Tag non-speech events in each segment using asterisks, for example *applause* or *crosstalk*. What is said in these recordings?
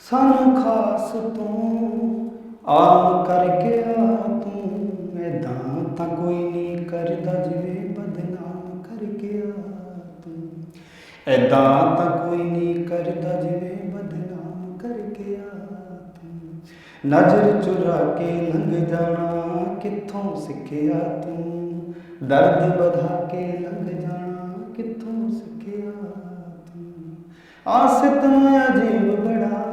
ਸਾਨੂੰ ਖਾਸ ਤੂੰ ਆਮ ਕਰਕੇ ਆ ਤੂੰ। ਐਦਾਂ ਤਾਂ ਕੋਈ ਨਹੀਂ ਕਰਦਾ ਜਿਵੇਂ ਬਦਨਾਮ ਕਰਕੇ ਆ ਤੂੰ। ਐਦਾਂ ਤਾਂ ਕੋਈ ਨਹੀਂ ਕਰਦਾ ਜਿਵੇਂ ਬਦਨਾਮ ਕਰਕੇ ਆ ਤੂੰ। ਨਜ਼ਰ ਚੁਰਾ ਕੇ ਲੰਘ ਜਾਣਾ ਕਿੱਥੋਂ ਸਿੱਖਿਆ ਤੂੰ? ਦਰਦ ਵਧਾ ਕੇ ਲੰਘ ਜਾਣਾ ਕਿੱਥੋਂ ਸਿੱਖਿਆ ਤੂੰ? ਆਸਿਤ ਮੈਂ ਅਜੀਬ ਬੜਾ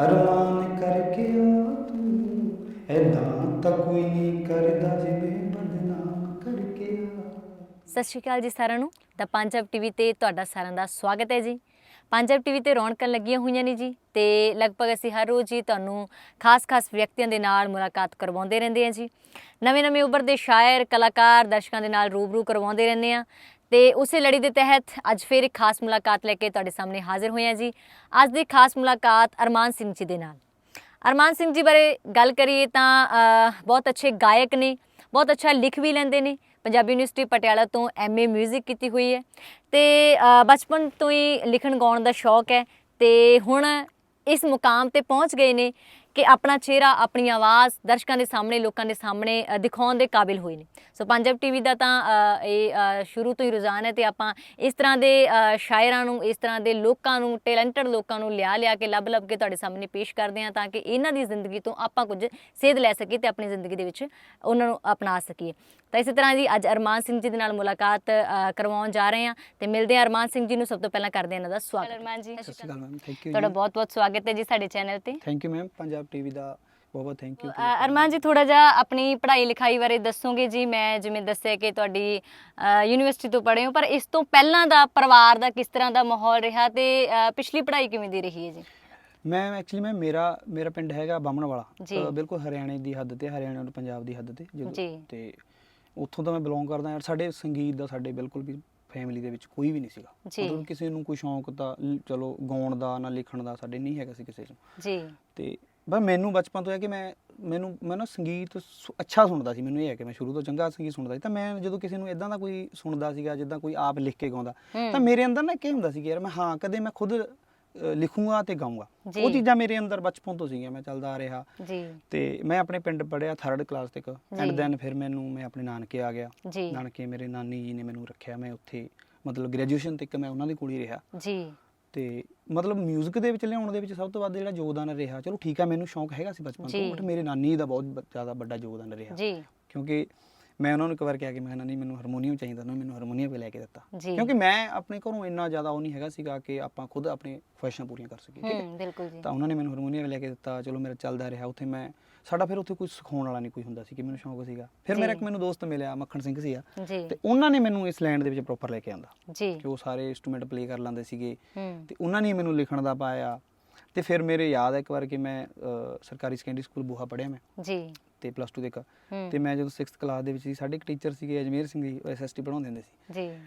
ਅਰਮਾਨ ਕਰਕੇ ਆ ਤੂੰ ਐਦਾਂ ਤਾਂ ਕੋਈ ਨਹੀਂ ਕਰਦਾ ਜਿਵੇਂ ਬਦਨਾਮ ਕਰਕੇ ਆ। ਸਤਿ ਸ਼੍ਰੀ ਅਕਾਲ ਜੀ ਸਾਰਿਆਂ ਨੂੰ, ਤਾਂ ਪੰਜਾਬ ਟੀਵੀ ਤੇ ਤੁਹਾਡਾ ਸਾਰਿਆਂ ਦਾ ਸਵਾਗਤ ਹੈ ਜੀ। ਪੰਜਾਬ ਟੀਵੀ ਤੇ ਰੌਣਕਾਂ ਲੱਗੀਆਂ ਹੋਈਆਂ ਨੇ ਜੀ, ਤੇ ਲਗਭਗ ਅਸੀਂ ਹਰ ਰੋਜ਼ ਹੀ ਤੁਹਾਨੂੰ ਖਾਸ-ਖਾਸ ਵਿਅਕਤੀਆਂ ਦੇ ਨਾਲ ਮੁਲਾਕਾਤ ਕਰਵਾਉਂਦੇ ਰਹਿੰਦੇ ਹਾਂ ਜੀ। ਨਵੇਂ-ਨਵੇਂ ਉੱਭਰਦੇ ਸ਼ਾਇਰ, ਕਲਾਕਾਰ, ਦਰਸ਼ਕਾਂ ਦੇ ਨਾਲ ਰੂਬਰੂ ਕਰਵਾਉਂਦੇ ਰਹਿੰਦੇ ਹਾਂ ਤੇ ਉਸੇ ਲੜੀ ਦੇ ਤਹਿਤ ਅੱਜ ਫਿਰ ਇੱਕ ਖਾਸ ਮੁਲਾਕਾਤ ਲੈ ਕੇ ਤੁਹਾਡੇ ਸਾਹਮਣੇ ਹਾਜ਼ਰ ਹੋਏ ਹਾਂ ਜੀ। ਅੱਜ ਦੀ ਖਾਸ ਮੁਲਾਕਾਤ ਅਰਮਾਨ ਸਿੰਘ ਜੀ ਦੇ ਨਾਲ। ਅਰਮਾਨ ਸਿੰਘ ਜੀ ਬਾਰੇ ਗੱਲ ਕਰੀਏ ਤਾਂ ਬਹੁਤ ਅੱਛੇ ਗਾਇਕ ਨੇ, ਬਹੁਤ ਅੱਛਾ ਲਿਖ ਵੀ ਲੈਂਦੇ ਨੇ। ਪੰਜਾਬੀ ਯੂਨੀਵਰਸਿਟੀ ਪਟਿਆਲਾ ਤੋਂ ਐਮਏ 뮤직 ਕੀਤੀ ਹੋਈ ਹੈ। ਤੇ ਬਚਪਨ ਤੋਂ ਹੀ ਲਿਖਣ ਗਾਉਣ ਦਾ ਸ਼ੌਕ ਹੈ। ਤੇ ਹੁਣ ਇਸ ਮੁਕਾਮ ਤੇ ਪਹੁੰਚ ਗਏ ਨੇ। ਕਿ ਆਪਣਾ ਚਿਹਰਾ ਆਪਣੀ ਆਵਾਜ਼ ਦਰਸ਼ਕਾਂ ਦੇ ਸਾਹਮਣੇ ਲੋਕਾਂ ਦੇ ਸਾਹਮਣੇ ਦਿਖਾਉਣ ਦੇ ਕਾਬਿਲ ਹੋਏ ਨੇ। ਸੋ ਪੰਜਾਬ ਟੀਵੀ ਦਾ ਤਾਂ ਇਹ ਸ਼ੁਰੂ ਤੋਂ ਹੀ ਰੁਝਾਨ ਹੈ ਤੇ ਆਪਾਂ ਇਸ ਤਰ੍ਹਾਂ ਦੇ ਸ਼ਾਇਰਾਂ ਨੂੰ ਇਸ ਤਰ੍ਹਾਂ ਦੇ ਲੋਕਾਂ ਨੂੰ ਟੈਲੈਂਟਡ ਲੋਕਾਂ ਨੂੰ ਲਿਆ ਲਿਆ ਕੇ ਲੱਭ ਲੱਭ ਕੇ ਤੁਹਾਡੇ ਸਾਹਮਣੇ ਪੇਸ਼ ਕਰਦੇ ਹਾਂ ਤਾਂ ਕਿ ਇਹਨਾਂ ਦੀ ਜ਼ਿੰਦਗੀ ਤੋਂ ਆਪਾਂ ਕੁਝ ਸੇਧ ਲੈ ਸਕੀਏ ਤੇ ਆਪਣੀ ਜ਼ਿੰਦਗੀ ਦੇ ਵਿੱਚ ਉਹਨਾਂ ਨੂੰ ਅਪਣਾ ਸਕੀਏ। ਤਾਂ ਇਸੇ ਤਰ੍ਹਾਂ ਜੀ ਅੱਜ ਅਰਮਾਨ ਸਿੰਘ ਜੀ ਦੇ ਨਾਲ ਮੁਲਾਕਾਤ ਕਰਵਾਉਣ ਜਾ ਰਹੇ ਹਾਂ ਤੇ ਮਿਲਦੇ ਹਾਂ ਅਰਮਾਨ ਸਿੰਘ ਜੀ ਨੂੰ। ਸਭ ਤੋਂ ਪਹਿਲਾਂ ਕਰਦੇ ਹਾਂ ਇਹਨਾਂ ਦਾ ਸਵਾਗਤ। ਅਰਮਾਨ ਜੀ ਸਤਿ ਸ਼੍ਰੀ ਅਕਾਲ ਮੈਮ ਥੈਂਕ ਯੂ ਤੁਹਾਡਾ ਬਹੁਤ ਬਹੁਤ ਸਵਾਗਤ ਹੈ ਜੀ ਸਾਡੇ ਚੈਨਲ ਤੇ। Thank you ma'am Punjab TV ਦਾ ਬਹੁਤ ਬਹੁਤ ਥੈਂਕ ਯੂ ਅ, ਅਰਮਾਨ ਜੀ ਥੋੜਾ ਜਿਹਾ ਆਪਣੀ ਪੜ੍ਹਾਈ ਲਿਖਾਈ ਬਾਰੇ ਦੱਸੋਗੇ ਜੀ? ਮੈਂ ਜਿਵੇਂ ਦੱਸਿਆ ਕਿ ਤੁਹਾਡੀ ਅ, ਯੂਨੀਵਰਸਿਟੀ ਤੋਂ ਪੜ੍ਹੇ ਹੋ ਪਰ ਇਸ ਤੋਂ ਪਹਿਲਾਂ ਦਾ ਪਰਿਵਾਰ ਦਾ ਕਿਸ ਤਰ੍ਹਾਂ ਦਾ ਮਾਹੌਲ ਰਿਹਾ ਤੇ ਅ, ਪਿਛਲੀ ਪੜ੍ਹਾਈ ਕਿਵੇਂ ਦੀ ਰਹੀ ਹੈ ਜੀ? ਮੈਂ ਐਕਚੁਅਲੀ ਮੈਂ ਮੇਰਾ ਮੇਰਾ ਪਿੰਡ ਹੈਗਾ ਬਾਹਮਣ ਵਾਲਾ। ਜੀ। ਅ, ਬਿਲਕੁਲ ਹਰਿਆਣੇ ਦੀ ਹੱਦ ਤੇ ਹਰਿਆਣਾ ਤੋਂ ਪੰਜਾਬ ਦੀ ਹੱਦ ਤੇ ਜਦੋਂ- ਜੀ। ਤੇ ਉੱਥੋਂ ਤਾਂ ਮੈਂ ਬਿਲੋਂਗ ਕਰਦਾ ਯਾਰ ਸਾਡੇ ਸੰਗੀਤ ਦਾ ਸਾਡੇ ਬਿਲਕੁਲ ਵੀ ਫੈਮਿਲੀ ਦੇ ਵਿੱਚ ਕੋਈ ਵੀ ਨਹੀਂ ਸੀਗਾ। ਜੀ। ਮਤਲਬ ਕਿਸੇ ਨੂੰ ਕੋਈ ਸ਼ੌਂਕ ਤਾਂ ਲ- ਚਲੋ ਗਾਉਣ ਦਾ ਨਾ ਲਿਖਣ ਦਾ ਸਾਡੇ ਨਹੀਂ ਹੈਗਾ ਸੀ ਕਿਸੇ ਨੂੰ। ਜੀ। ਤੇ ਬਸ ਮੈਨੂੰ ਬਚਪਨ ਤੋਂ ਹੈ ਕਿ ਮੈਂ ਮੈਨੂੰ ਮੈਂ ਨਾ ਸੰਗੀਤ ਸੁ- ਅੱਛਾ ਸੁਣਦਾ ਸੀ ਮੈਨੂੰ ਇਹ ਹੈ ਕਿ ਮੈਂ ਸ਼ੁਰੂ ਤੋਂ ਚੰਗਾ ਸੰਗੀਤ ਸੁਣਦਾ ਸੀ। ਤਾਂ ਮੈਂ ਜਦੋਂ ਕਿਸੇ ਨੂੰ ਇਦਾਂ ਦਾ ਕੋਈ ਸੁਣਦਾ ਸੀਗਾ ਜਿੱਦਾਂ ਕੋਈ ਆਪ ਲਿਖ ਕੇ ਗਾਉਂਦਾ। ਤਾਂ ਮੇਰੇ ਅੰਦਰ ਨਾ ਕੀ ਹੁੰਦਾ ਸੀ ਕਿ ਯਾਰ ਮੈਂ ਹਾਂ ਕਦੇ ਮੈਂ ਖੁਦ ਅ, ਲਿਖੂੰਗਾ ਤੇ ਗਾਉਂਗਾ ਜੀ। ਉਹ ਚੀਜ਼ਾਂ ਮੇਰੇ ਅੰਦਰ ਬਚਪਨ ਤੋਂ ਸੀਗੀਆਂ ਮੈਂ ਚੱਲਦਾ ਆ ਰਿਹਾ। ਜੀ। ਤੇ ਮੈਂ ਆਪਣੇ ਪਿੰਡ ਪੜਿਆ 3rd ਕਲਾਸ ਤੱਕ ਜੀ। ਐਂਡ ਦੈਨ ਫਿਰ ਮੈਨੂੰ ਮੈਂ ਆਪਣੇ ਨਾਨਕੇ ਆ ਗਿਆ। ਜੀ। ਨਾਨਕੇ ਮੇਰੇ ਨਾਨੀ ਜੀ ਨੇ ਮੈਨੂੰ ਰੱਖਿਆ ਮੈਂ ਉੱਥੇ ਮਤਲਬ ਗ੍ਰੈਜੂਏਸ਼ਨ ਤੱਕ ਮੈਂ ਉਹਨਾਂ ਦੇ ਕੋਲ ਹੀ ਰਿਹਾ। ਜੀ। ਤੇ ਮਤਲਬ 뮤직 ਦੇ ਵਿੱਚ ਲਿਆਉਣ ਦੇ ਵਿੱਚ ਸਭ ਤੋਂ ਵੱਧ ਜਿਹੜਾ ਯੋਗਦਾਨ ਰਿਹਾ ਚਲੋ ਠੀਕ ਆ ਮੈਨੂੰ ਸ਼ੌਂਕ ਹੈਗਾ ਸੀ ਬਚਪਨ। ਤੋਂ ਬਟ ਮੇਰੇ ਨਾਨੀ ਦਾ ਬਹੁਤ ਬ- ਜ਼ਿਆਦਾ ਵੱਡਾ ਯੋਗਦਾਨ ਰਿਹਾ। ਜੀ। ਕਿਉਂਕਿ ਮੈਂ ਉਹਨਾਂ ਨੂੰ ਇੱਕ ਵਾਰ ਕਿਹਾ ਕਿ ਮੈਂ ਨਾਨੀ ਮੈਨੂੰ ਹਾਰਮੋਨੀਅਮ ਚਾਹੀਦਾ ਉਹਨਾਂ ਨੇ ਮੈਨੂੰ ਹਾਰਮੋਨੀਅਮ ਵੀ ਲੈ ਕੇ ਦਿੱਤਾ। ਜੀ। ਕਿਉਂਕਿ ਮੈਂ ਆਪਣੇ ਘਰੋਂ ਇੰਨਾ ਜ਼ਿਆਦਾ ਉਹ ਨਹੀਂ ਹੈਗਾ ਸੀਗਾ ਕਿ ਆਪਾਂ ਖੁਦ ਆਪਣੀ ਖੁਆਇਸ਼ਾਂ ਪੂਰੀਆਂ ਕਰ ਸਕੀਏ ਠੀਕ ਹੈ। ਹੂੰ ਬਿਲਕੁਲ ਜੀ। ਤਾਂ ਉਹਨਾਂ ਨੇ ਮੈਨੂੰ ਹਾਰਮੋਨੀਅਮ ਲੈ ਕੇ ਦਿੱਤਾ ਚਲੋ ਮੇਰਾ ਚੱਲਦਾ ਰਿਹਾ ਉੱਥੇ ਮੈਂ ਸਾਡਾ ਫਿਰ ਉੱਥੇ ਕੋਈ ਸਿਖਾਉਣ ਵਾਲਾ ਨਹੀਂ ਕੋਈ ਹੁੰਦਾ ਸੀ ਕਿ ਮੈਨੂੰ ਸ਼ੌਂਕ ਸੀਗਾ। ਫਿਰ ਮੇਰਾ। ਇੱਕ ਮੈਨੂੰ ਦੋਸਤ ਮਿਲਿਆ ਮੱਖਣ ਸਿੰਘ ਸੀਗਾ। ਜੀ। ਤੇ ਉਹਨਾਂ ਨੇ ਮੈਨੂੰ ਇਸ ਲੈਂਡ ਦੇ ਵਿੱਚ ਪ੍ਰੋਪਰ ਲੈ ਕੇ ਆਂਦਾ। ਜੀ। ਕਿ ਉਹ ਸਾਰੇ ਇਨਸਟਰੂਮੈਂਟ ਪਲੇ ਕਰ ਲੈਂਦੇ ਸੀਗੇ। ਤੇ ਉਹਨਾਂ ਨੇ ਮੈਨੂੰ ਲਿਖਣ ਦਾ ਪਾਇਆ। ਤੇ ਫਿਰ ਮੇਰੇ ਯਾਦ ਹੈ ਇੱਕ ਵਾਰ ਕਿ ਮੈਂ ਸਰਕਾਰੀ ਸੈਕੰਡਰੀ ਸਕੂਲ ਬੂਹਾ ਪੜ੍ਹਿਆ ਮੈਂ। ਜੀ। ਤੇ ਪਲੱਸ 2 ਤੱਕ ਹੂੰ। ਤੇ ਮੈਂ ਜਦੋਂ 6th ਕਲਾਸ ਦੇ ਵਿੱਚ ਸੀ ਸਾਡੇ ਇੱਕ ਟੀਚਰ ਸੀਗੇ ਅਜਮੇਰ ਸਿੰਘ ਜੀ ਐਸਐਸਟੀ ਪੜ੍ਹਾਉਂਦੇ ਹੁੰਦੇ ਸੀ। ਜੀ।